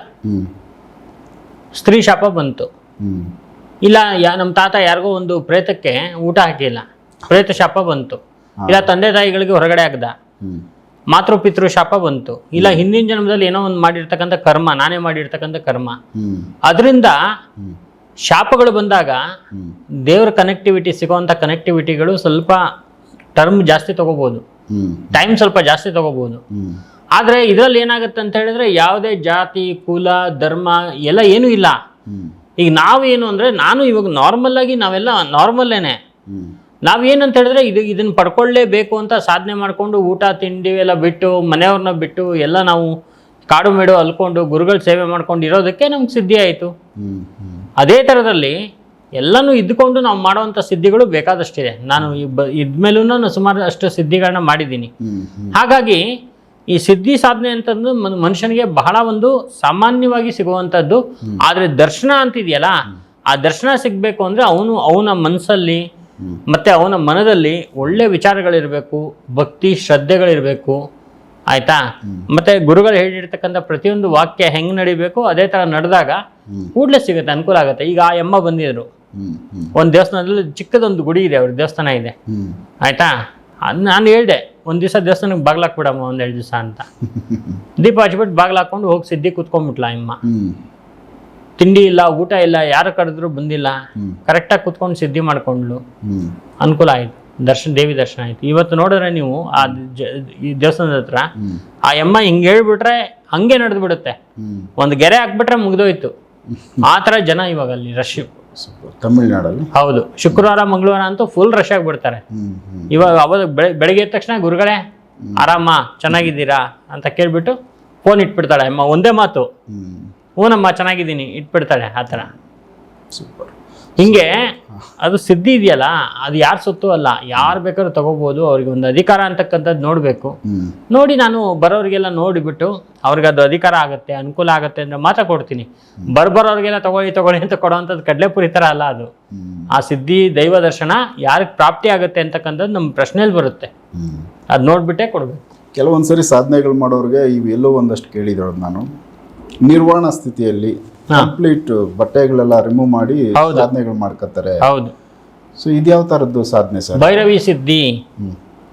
ಸ್ತ್ರೀ ಶಾಪ ಬಂತು. ಇಲ್ಲ ಯಾ ನಮ್ಮ ತಾತ ಯಾರಿಗೋ ಒಂದು ಪ್ರೇತಕ್ಕೆ ಊಟ ಹಾಕಿಲ್ಲ. ಪ್ರೇತ ಶಾಪ ಬಂತು. ಇಲ್ಲ ತಂದೆ ತಾಯಿಗಳಿಗೆ ಹೊರಗಡೆ ಆಗದ ಮಾತೃ ಪಿತೃ ಶಾಪ ಬಂತು. ಇಲ್ಲ ಹಿಂದಿನ ಜನ್ಮದಲ್ಲಿ ಏನೋ ಒಂದು ಮಾಡಿರ್ತಕ್ಕಂಥ ಕರ್ಮ ನಾನೇ ಮಾಡಿರ್ತಕ್ಕಂಥ ಕರ್ಮ. ಅದರಿಂದ ಶಾಪಗಳು ಬಂದಾಗ ದೇವ್ರ ಕನೆಕ್ಟಿವಿಟಿ ಸಿಗೋವಂಥ ಕನೆಕ್ಟಿವಿಟಿಗಳು ಸ್ವಲ್ಪ ಟರ್ಮ್ ಜಾಸ್ತಿ ತಗೋಬಹುದು ಟೈಮ್ ಸ್ವಲ್ಪ ಜಾಸ್ತಿ ತಗೋಬಹುದು ಆದ್ರೆ ಇದರಲ್ಲಿ ಏನಾಗುತ್ತೆ ಅಂತ ಹೇಳಿದ್ರೆ ಯಾವುದೇ ಜಾತಿ ಕುಲ ಧರ್ಮ ಎಲ್ಲ ಏನೂ ಇಲ್ಲ. ಈಗ ನಾವೇನು ಅಂದ್ರೆ ನಾನು ಇವಾಗ ನಾರ್ಮಲ್ ಆಗಿ ನಾವೆಲ್ಲ ನಾರ್ಮಲ್ಲೇನೆ ನಾವೇನಂತ ಹೇಳಿದ್ರೆ ಇದು ಇದನ್ನು ಪಡ್ಕೊಳ್ಳೇಬೇಕು ಅಂತ ಸಾಧನೆ ಮಾಡಿಕೊಂಡು ಊಟ ತಿಂಡಿ ಎಲ್ಲ ಬಿಟ್ಟು ಮನೆಯವ್ರನ್ನ ಬಿಟ್ಟು ಎಲ್ಲ ನಾವು ಕಾಡು ಮೇಡು ಅಲ್ಕೊಂಡು ಗುರುಗಳ ಸೇವೆ ಮಾಡ್ಕೊಂಡು ಇರೋದಕ್ಕೆ ನಮ್ಗೆ ಸಿದ್ಧಿ ಆಯಿತು. ಅದೇ ಥರದಲ್ಲಿ ಎಲ್ಲನೂ ಇದ್ಕೊಂಡು ನಾವು ಮಾಡುವಂಥ ಸಿದ್ಧಿಗಳು ಬೇಕಾದಷ್ಟಿದೆ. ನಾನು ಇದ್ಮೇಲೂ ನಾನು ಸುಮಾರು ಅಷ್ಟು ಸಿದ್ಧಿಗಳನ್ನ ಮಾಡಿದ್ದೀನಿ. ಹಾಗಾಗಿ ಈ ಸಿದ್ಧಿ ಸಾಧನೆ ಅಂತಂದು ಮನ್- ಮನುಷ್ಯನಿಗೆ ಬಹಳ ಒಂದು ಸಾಮಾನ್ಯವಾಗಿ ಸಿಗುವಂಥದ್ದು. ಆದರೆ ದರ್ಶನ ಅಂತಿದೆಯಲ್ಲ ಆ ದರ್ಶನ ಸಿಗಬೇಕು ಅಂದರೆ ಅವನು ಅವನ ಮನಸ್ಸಲ್ಲಿ. ಮತ್ತೆ ಅವನ ಮನದಲ್ಲಿ ಒಳ್ಳೆ ವಿಚಾರಗಳಿರಬೇಕು, ಭಕ್ತಿ, ಶ್ರದ್ಧೆಗಳಿರಬೇಕು, ಆಯ್ತಾ? ಮತ್ತೆ ಗುರುಗಳು ಹೇಳಿರ್ತಕ್ಕಂಥ ಪ್ರತಿಯೊಂದು ವಾಕ್ಯ ಹೆಂಗೆ ನಡಿಬೇಕು, ಅದೇ ಥರ ನಡೆದಾಗ. ಕೂಡಲೇ ಸಿಗುತ್ತೆ, ಅನುಕೂಲ ಆಗುತ್ತೆ. ಈಗ ಆ ಎಮ್ಮ ಬಂದಿದ್ರು. ಒಂದು ದೇವಸ್ಥಾನದಲ್ಲಿ ಚಿಕ್ಕದೊಂದು ಗುಡಿ ಇದೆ, ಅವ್ರ ದೇವಸ್ಥಾನ ಇದೆ. ಆಯ್ತಾ? ನಾನು ಹೇಳ್ದೆ, ಒಂದು ದಿವಸ ದೇವಸ್ಥಾನಕ್ಕೆ ಬಾಗ್ಲಾಕ್ ಬಿಡಮ್ಮ ಎರಡು ದಿವಸ ಅಂತ. ದೀಪ ಹಚ್ಬಿಟ್ಟು ಬಾಗ್ಲಾಕೊಂಡು ಹೋಗಿ ಸಿದ್ಧಿ ಕೂತ್ಕೊಂಡ್ಬಿಟ್ಲ ಅಮ್ಮ ತಿಂಡಿ ಇಲ್ಲ ಊಟ ಇಲ್ಲ ಯಾರು ಕರೆದ್ರು ಬಂದಿಲ್ಲ. ಕರೆಕ್ಟಾಗಿ ಕುತ್ಕೊಂಡು ಸಿದ್ಧಿ ಮಾಡ್ಕೊಂಡ್ಲು. ಅನುಕೂಲ ಆಯ್ತು. ದರ್ಶನ ದೇವಿ ದರ್ಶನ ಆಯ್ತು. ಇವತ್ತು ನೋಡಿದ್ರೆ ನೀವು ಆ ಈ ದೇವಸ್ಥಾನದ ಹತ್ರ ಆ ಎಮ್ಮ ಹಿಂಗ್ ಹೇಳ್ಬಿಟ್ರೆ ಹಂಗೆ ನಡೆದು ಬಿಡುತ್ತೆ. ಒಂದು ಗೆರೆ ಹಾಕ್ಬಿಟ್ರೆ ಮುಗ್ದೋಯ್ತು. ಆ ಥರ ಜನ ಇವಾಗ ಅಲ್ಲಿ ರಶ್ ತಮಿಳ್ನಾಡಲ್ಲಿ? ಹೌದು. ಶುಕ್ರವಾರ ಮಂಗಳವಾರ ಅಂತೂ ಫುಲ್ ರಶ್ ಆಗಿಬಿಡ್ತಾರೆ. ಇವಾಗ ಅವಾಗ ಬೆಳಿಗ್ಗೆ ಎದ್ದ ತಕ್ಷಣ ಗುರುಗಳೇ ಆರಾಮ ಚೆನ್ನಾಗಿದ್ದೀರಾ? ಅಂತ ಕೇಳ್ಬಿಟ್ಟು ಫೋನ್ ಇಟ್ಬಿಡ್ತಾಳೆ ಅಮ್ಮ ಒಂದೇ ಮಾತು. ಹ್ಞೂನಮ್ಮ ಚೆನ್ನಾಗಿದ್ದೀನಿ ಇಟ್ಬಿಡ್ತಾಳೆ ಆ ಥರ. ಸೂಪರ್. ಹಿಂಗೆ ಅದು ಸಿದ್ಧಿ ಇದೆಯಲ್ಲ ಅದು ಯಾರು ಸೊತ್ತು ಅಲ್ಲ ಯಾರು ಬೇಕಾದ್ರೂ ತಗೋಬೋದು ಅವ್ರಿಗೆ ಒಂದು ಅಧಿಕಾರ ಅಂತಕ್ಕಂಥದ್ದು ನೋಡಬೇಕು. ನೋಡಿ ನಾನು ಬರೋರಿಗೆಲ್ಲ ನೋಡಿಬಿಟ್ಟು ಅವ್ರಿಗೆ ಅದು ಅಧಿಕಾರ ಆಗುತ್ತೆ ಅನುಕೂಲ ಆಗುತ್ತೆ ಅಂದ್ರೆ ಮಾತ್ರ ಕೊಡ್ತೀನಿ. ಬರ್ಬರೋರಿಗೆಲ್ಲ ತಗೊಳ್ಳಿ ತಗೊಳ್ಳಿ ಅಂತ ಕೊಡೋವಂಥದ್ದು ಕಡಲೆಪುರಿ ಥರ ಅಲ್ಲ ಅದು. ಆ ಸಿದ್ಧಿ ದೈವ ದರ್ಶನ ಯಾರಿಗೆ ಪ್ರಾಪ್ತಿ ಆಗುತ್ತೆ ಅಂತಕ್ಕಂಥದ್ದು ನಮ್ಮ ಪ್ರಶ್ನೆಯಲ್ಲಿ ಬರುತ್ತೆ. ಅದು ನೋಡ್ಬಿಟ್ಟೇ ಕೊಡಬೇಕು. ಕೆಲವೊಂದ್ಸರಿ ಸಾಧನೆಗಳು ಮಾಡೋರಿಗೆ ಇವು ಎಲ್ಲೋ ಒಂದಷ್ಟು ಕೇಳಿದ್ರು ನಾನು. ನಿರ್ವಾಣ ಸ್ಥಿತಿಯಲ್ಲಿ ಕಂಪ್ಲೀಟ್ ಬಟ್ಟೆಗಳೆಲ್ಲ ರಿಮೂವ್ ಮಾಡಿ ಹೌದು. ಸಾಧನೆಗಳು ಮಾಡ್ಕೋತಾರೆ ಹೌದು. ಸೊ ಇದ್ಯಾವ ಥರದ್ದು ಸಾಧನೆ ಸರ್? ಭೈರವಿ ಸಿದ್ಧಿ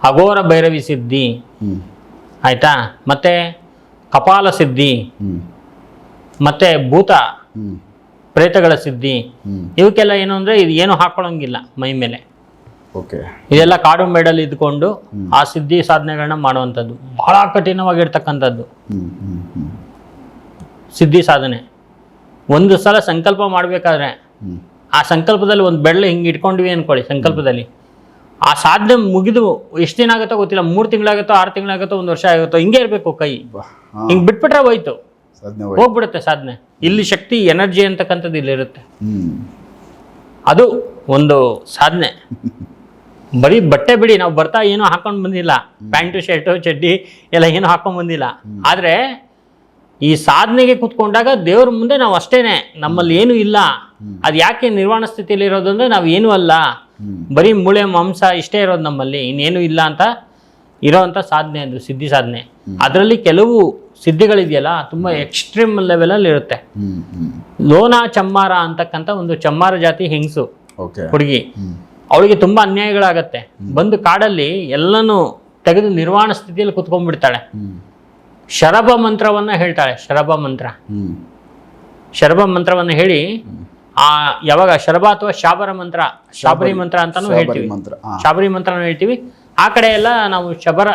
ಅಘೋರ ಭೈರವಿ ಸಿದ್ಧಿ. ಹ್ಮ್. ಆಯ್ತಾ? ಮತ್ತೆ ಕಪಾಲ ಸಿದ್ಧಿ. ಹ್ಮ್. ಮತ್ತೆ ಭೂತ ಹ್ಮ್. ಪ್ರೇತಗಳ ಸಿದ್ಧಿ. ಇವಕ್ಕೆಲ್ಲ ಏನು ಅಂದರೆ ಇದು ಏನು ಹಾಕೊಳ್ಳೋಂಗಿಲ್ಲ ಮೈ ಮೇಲೆ. ಓಕೆ. ಇದೆಲ್ಲ ಕಾಡು ಮೇಡಲ್ ಇದ್ಕೊಂಡು ಆ ಸಿದ್ಧಿ ಸಾಧನೆಗಳನ್ನ ಮಾಡುವಂಥದ್ದು. ಬಹಳ ಕಠಿಣವಾಗಿರ್ತಕ್ಕಂಥದ್ದು. ಸಿದ್ಧಿ ಸಾಧನೆ. ಒಂದು ಸಲ ಸಂಕಲ್ಪ ಮಾಡಬೇಕಾದ್ರೆ ಆ ಸಂಕಲ್ಪದಲ್ಲಿ ಒಂದು ಬೆಳ್ಳ ಹಿಂಗೆ ಇಟ್ಕೊಂಡ್ವಿ ಅಂದ್ಕೊಳ್ಳಿ ಸಂಕಲ್ಪದಲ್ಲಿ. ಆ ಸಾಧನೆ ಮುಗಿದು ಎಷ್ಟು ದಿನ ಆಗುತ್ತೋ ಗೊತ್ತಿಲ್ಲ ಮೂರು ತಿಂಗಳಾಗುತ್ತೋ ಆರು ತಿಂಗಳಾಗುತ್ತೋ ಒಂದು ವರ್ಷ ಆಗುತ್ತೋ ಹಿಂಗೆ ಇರಬೇಕು ಕೈ. ಹಿಂಗೆ ಬಿಟ್ಬಿಟ್ರೆ ಹೋಯ್ತು. ಹೋಗ್ಬಿಡುತ್ತೆ ಸಾಧನೆ. ಇಲ್ಲಿ ಶಕ್ತಿ ಎನರ್ಜಿ ಅಂತಕ್ಕಂಥದ್ದು ಇಲ್ಲಿರುತ್ತೆ ಅದು ಒಂದು ಸಾಧನೆ. ಬರೀ ಬಟ್ಟೆ ಬಿಡಿ ನಾವು ಬರ್ತಾ ಏನೂ ಹಾಕೊಂಡು ಬಂದಿಲ್ಲ. ಪ್ಯಾಂಟು ಶರ್ಟು ಚಡ್ಡಿ ಎಲ್ಲ ಏನೂ ಹಾಕೊಂಡು ಬಂದಿಲ್ಲ. ಆದರೆ ಈ ಸಾಧನೆಗೆ ಕೂತ್ಕೊಂಡಾಗ ದೇವ್ರ ಮುಂದೆ ನಾವು ಅಷ್ಟೇನೆ. ನಮ್ಮಲ್ಲಿ ಏನು ಇಲ್ಲ. ಅದು ಯಾಕೆ ನಿರ್ವಾಣ ಸ್ಥಿತಿಯಲ್ಲಿ ಇರೋದು ಅಂದರೆ ನಾವು ಏನೂ ಅಲ್ಲ. ಬರೀ ಮೂಳೆ ಮಾಂಸ ಇಷ್ಟೇ ಇರೋದು ನಮ್ಮಲ್ಲಿ. ಇನ್ನೇನು ಇಲ್ಲ ಅಂತ ಇರೋವಂಥ ಸಾಧನೆ ಅದು ಸಿದ್ಧಿ ಸಾಧನೆ. ಅದರಲ್ಲಿ ಕೆಲವು ಸಿದ್ಧಿಗಳಿದೆಯಲ್ಲ ತುಂಬ ಎಕ್ಸ್ಟ್ರೀಮ್ ಲೆವೆಲಲ್ಲಿ ಇರುತ್ತೆ. ಲೋನಾ ಚಮ್ಮಾರ ಅಂತಕ್ಕಂಥ ಒಂದು ಚಮ್ಮಾರ ಜಾತಿ ಹೆಂಗಸು ಹುಡುಗಿ. ಅವಳಿಗೆ ತುಂಬಾ ಅನ್ಯಾಯಗಳಾಗತ್ತೆ. ಬಂದು ಕಾಡಲ್ಲಿ ಎಲ್ಲನೂ ತೆಗೆದು ನಿರ್ವಾಣ ಸ್ಥಿತಿಯಲ್ಲಿ ಕುತ್ಕೊಂಡ್ಬಿಡ್ತಾಳೆ. ಶರಭ ಮಂತ್ರವನ್ನ ಹೇಳ್ತಾಳೆ ಶರಭ ಮಂತ್ರ. ಶರಭ ಮಂತ್ರವನ್ನು ಹೇಳಿ ಆ ಯಾವಾಗ ಶರಭ ಅಥವಾ ಶಾಬರ ಮಂತ್ರ ಶಾಬರಿ ಮಂತ್ರ ಅಂತಾನು ಹೇಳ್ತೀವಿ. ಶಾಬರಿ ಮಂತ್ರನೂ ಹೇಳ್ತೀವಿ. ಆ ಕಡೆ ಎಲ್ಲ ನಾವು ಶಬರ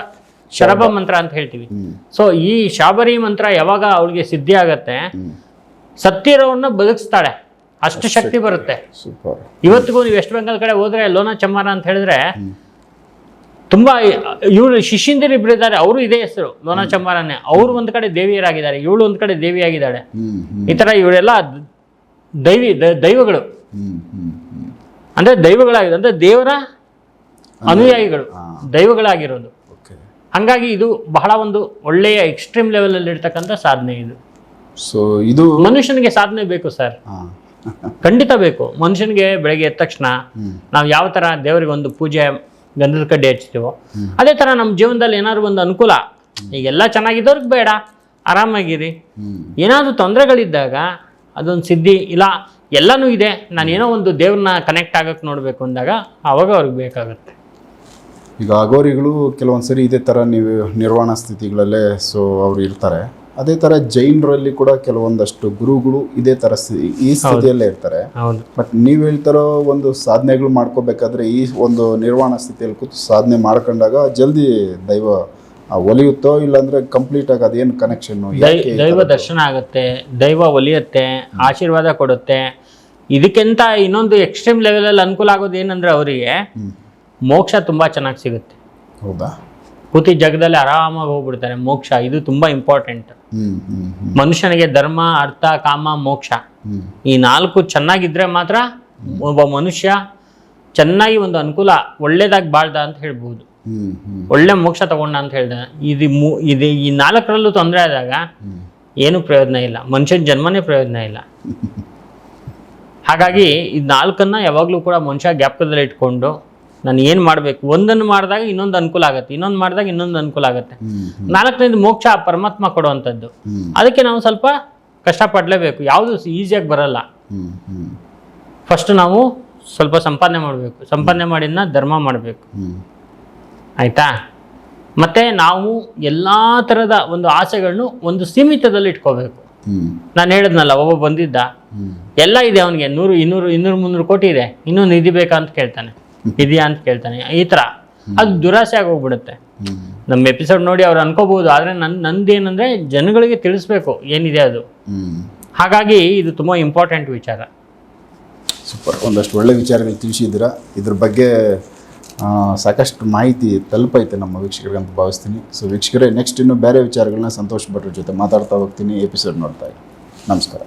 ಶರಭ ಮಂತ್ರ ಅಂತ ಹೇಳ್ತೀವಿ. ಸೊ ಈ ಶಾಬರಿ ಮಂತ್ರ ಯಾವಾಗ ಅವಳಿಗೆ ಸಿದ್ಧಿ ಆಗತ್ತೆ ಹ್ಮ್. ಸತ್ತಿರೋವನ್ನ ಬದುಕಿಸ್ತಾಳೆ. ಅಷ್ಟು ಶಕ್ತಿ ಬರುತ್ತೆ. ಇವತ್ತಿಗೂ ನೀವು ವೆಸ್ಟ್ ಬೆಂಗಾಲ್ ಕಡೆ ಹೋದ್ರೆ ಲೋನಾ ಚಮ್ಮಾರ ಅಂತ ಹೇಳಿದ್ರೆ ತುಂಬಾ ಇವಳು ಶಿಷ್ಯಂದಿರು ಇಬ್ರು ಇದ್ದಾರೆ ಅವರು ಇದೇ ಹೆಸರು ನೋನ ಚಂಬಾರನೆ. ಅವರು ಒಂದ್ ಕಡೆ ದೇವಿಯರಾಗಿದ್ದಾರೆ ಇವಳು ಒಂದ್ ಕಡೆ ದೇವಿಯಾಗಿದ್ದಾಳೆ. ಈ ತರ ಇವರೆಲ್ಲ ದೈವಿ ದೈವಗಳು. ಅಂದ್ರೆ ದೈವಗಳಾಗಿದೆ ಅಂದ್ರೆ ದೇವರ ಅನುಯಾಯಿಗಳು ದೈವಗಳಾಗಿರೋದು. ಹಂಗಾಗಿ ಇದು ಬಹಳ ಒಂದು ಒಳ್ಳೆಯ ಎಕ್ಸ್ಟ್ರೀಮ್ ಲೆವೆಲ್ ಅಲ್ಲಿ ಇರ್ತಕ್ಕಂಥ ಸಾಧನೆ ಇದು. ಸೊ ಇದು ಮನುಷ್ಯನಿಗೆ ಸಾಧನೆ ಬೇಕು ಸರ್. ಖಂಡಿತ ಬೇಕು. ಮನುಷ್ಯನಿಗೆ ಬೆಳಗ್ಗೆ ಎದ್ದ ತಕ್ಷಣ ನಾವು ಯಾವ ತರ ದೇವರಿಗೆ ಒಂದು ಪೂಜೆ ಗಂಧದ ಕಡ್ಡಿ ಹಚ್ತೀವೋ ಅದೇ ಥರ ನಮ್ಮ ಜೀವನದಲ್ಲಿ ಏನಾದ್ರು ಒಂದು ಅನುಕೂಲ ಈಗೆಲ್ಲ ಚೆನ್ನಾಗಿದ್ದವ್ರಿಗೆ ಬೇಡ ಆರಾಮಾಗಿರಿ. ಏನಾದರೂ ತೊಂದರೆಗಳಿದ್ದಾಗ ಅದೊಂದು ಸಿದ್ಧಿ ಇಲ್ಲ ಎಲ್ಲನೂ ಇದೆ ನಾನು ಏನೋ ಒಂದು ದೇವ್ರನ್ನ ಕನೆಕ್ಟ್ ಆಗಕ್ಕೆ ನೋಡಬೇಕು ಅಂದಾಗ ಅವಾಗ ಅವ್ರಿಗೆ ಬೇಕಾಗುತ್ತೆ. ಈಗ ಅಗೋರಿಗಳು ಕೆಲವೊಂದ್ಸರಿ ಇದೇ ಥರ ನೀವು ನಿರ್ವಹಣಾ ಸ್ಥಿತಿಗಳಲ್ಲೇ ಸೊ ಅವ್ರು ಇರ್ತಾರೆ. ಅದೇ ತರ ಜೈನರಲ್ಲಿ ಕೂಡ ಕೆಲವೊಂದಷ್ಟು ಗುರುಗಳು ಇದೇ ತರ ಈ ಸ್ಥಿತಿಯಲ್ಲೇ ಇರ್ತಾರೆ. ಬಟ್ ನೀವು ಹೇಳ್ತಾರೋ ಒಂದು ಸಾಧನೆಗಳು ಮಾಡ್ಕೋಬೇಕಾದ್ರೆ ಈ ಒಂದು ನಿರ್ವಾಣ ಸ್ಥಿತಿಯಲ್ಲಿ ಕೂತು ಸಾಧನೆ ಮಾಡ್ಕೊಂಡಾಗ ಜಲ್ದಿ ದೈವ ಒಲಿಯುತ್ತೋ ಇಲ್ಲಾಂದ್ರೆ ಕಂಪ್ಲೀಟ್ ಆಗಿ ಅದೇನು ಕನೆಕ್ಷನ್ ದೈವ ದರ್ಶನ ಆಗುತ್ತೆ ದೈವ ಒಲಿಯುತ್ತೆ ಆಶೀರ್ವಾದ ಕೊಡುತ್ತೆ. ಇದಕ್ಕಿಂತ ಇನ್ನೊಂದು ಎಕ್ಸ್ಟ್ರೀಮ್ ಲೆವೆಲಲ್ಲಿ ಅನುಕೂಲ ಆಗೋದು ಏನಂದ್ರೆ ಅವರಿಗೆ ಮೋಕ್ಷ ತುಂಬಾ ಚೆನ್ನಾಗಿ ಸಿಗುತ್ತೆ. ಹೌದಾ? ಕೂತಿ ಜಗದಲ್ಲಿ ಆರಾಮಾಗಿ ಹೋಗ್ಬಿಡ್ತಾರೆ. ಮೋಕ್ಷ ಇದು ತುಂಬಾ ಇಂಪಾರ್ಟೆಂಟ್ ಮನುಷ್ಯನಿಗೆ ಧರ್ಮ ಅರ್ಥ ಕಾಮ ಮೋಕ್ಷ. ಈ ನಾಲ್ಕು ಚೆನ್ನಾಗಿದ್ರೆ ಮಾತ್ರ ಒಬ್ಬ ಮನುಷ್ಯ ಚೆನ್ನಾಗಿ ಒಂದು ಅನುಕೂಲ ಒಳ್ಳೇದಾಗಿ ಬಾಳ್ದ ಅಂತ ಹ್ಮ್ ಒಳ್ಳೆ ಮೋಕ್ಷ ತಗೊಂಡ ಅಂತ ಹೇಳ್ದ. ಇದು ಮೂ ಇದು ಈ ನಾಲ್ಕರಲ್ಲೂ ತೊಂದರೆ ಆದಾಗ ಏನು ಪ್ರಯೋಜನ ಇಲ್ಲ. ಮನುಷ್ಯನ ಜನ್ಮನೇ ಪ್ರಯೋಜನ ಇಲ್ಲ. ಹಾಗಾಗಿ ಈ ನಾಲ್ಕನ್ನ ಯಾವಾಗಲೂ ಕೂಡ ಮನುಷ್ಯ ಗ್ಯಾಪ್ಕದಲ್ಲಿ ಇಟ್ಕೊಂಡು ನಾನು ಏನು ಮಾಡಬೇಕು? ಒಂದನ್ನು ಮಾಡಿದಾಗ ಇನ್ನೊಂದು ಅನುಕೂಲ ಆಗುತ್ತೆ. ಇನ್ನೊಂದು ಮಾಡಿದಾಗ ಇನ್ನೊಂದು ಅನುಕೂಲ ಆಗುತ್ತೆ. ನಾಲ್ಕನೇ ನಾಲ್ಕನೇದು ಮೋಕ್ಷ ಪರಮಾತ್ಮ ಕೊಡುವಂಥದ್ದು. ಅದಕ್ಕೆ ನಾವು ಸ್ವಲ್ಪ ಕಷ್ಟಪಡಲೇಬೇಕು. ಯಾವುದು ಈಸಿಯಾಗಿ ಬರಲ್ಲ. ಫಸ್ಟ್ ನಾವು ಸ್ವಲ್ಪ ಸಂಪಾದನೆ ಮಾಡಬೇಕು. ಸಂಪಾದನೆ ಮಾಡಿದ್ನ ಧರ್ಮ ಮಾಡಬೇಕು. ಆಯಿತಾ? ಮತ್ತು ನಾವು ಎಲ್ಲ ಥರದ ಒಂದು ಆಸೆಗಳನ್ನು ಒಂದು ಸೀಮಿತದಲ್ಲಿ ಇಟ್ಕೋಬೇಕು. ನಾನು ಹೇಳಿದ್ನಲ್ಲ ಒಬ್ಬ ಬಂದಿದ್ದ. ಎಲ್ಲ ಇದೆ ಅವನಿಗೆ. ನೂರು ಇನ್ನೂರು ಇನ್ನೂರು ಮುನ್ನೂರು ಕೋಟಿ ಇದೆ. ಇನ್ನೂ ನಿಧಿ ಬೇಕಾ ಅಂತ ಕೇಳ್ತಾನೆ. ಇದೆಯಾ ಅಂತ ಕೇಳ್ತಾನೆ. ಈ ಥರ ಅದು ದುರಾಸೆ ಆಗೋಗ್ಬಿಡುತ್ತೆ. ನಮ್ಮ ಎಪಿಸೋಡ್ ನೋಡಿ ಅವ್ರು ಅನ್ಕೋಬಹುದು, ಆದರೆ ನನ್ನ ನಂದೇನಂದ್ರೆ ಜನಗಳಿಗೆ ತಿಳಿಸ್ಬೇಕು ಏನಿದೆ ಅದು. ಹಾಗಾಗಿ ಇದು ತುಂಬ ಇಂಪಾರ್ಟೆಂಟ್ ವಿಚಾರ. ಸೂಪರ್ ಒಂದಷ್ಟು ಒಳ್ಳೆ ವಿಚಾರಗಳು ತಿಳಿಸಿದ್ದೀರಾ. ಇದ್ರ ಬಗ್ಗೆ ಸಾಕಷ್ಟು ಮಾಹಿತಿ ತಲುಪೈತೆ ನಮ್ಮ ವೀಕ್ಷಕರಿಗೆ ಅಂತ ಭಾವಿಸ್ತೀನಿ. ಸೊ ವೀಕ್ಷಕರೇ ನೆಕ್ಸ್ಟ್ ಇನ್ನು ಬೇರೆ ವಿಚಾರಗಳನ್ನ ಸಂತೋಷ್ ಭಟ್ರ ಜೊತೆ ಮಾತಾಡ್ತಾ ಹೋಗ್ತೀನಿ. ಎಪಿಸೋಡ್ ನೋಡ್ತಾ ನಮಸ್ಕಾರ.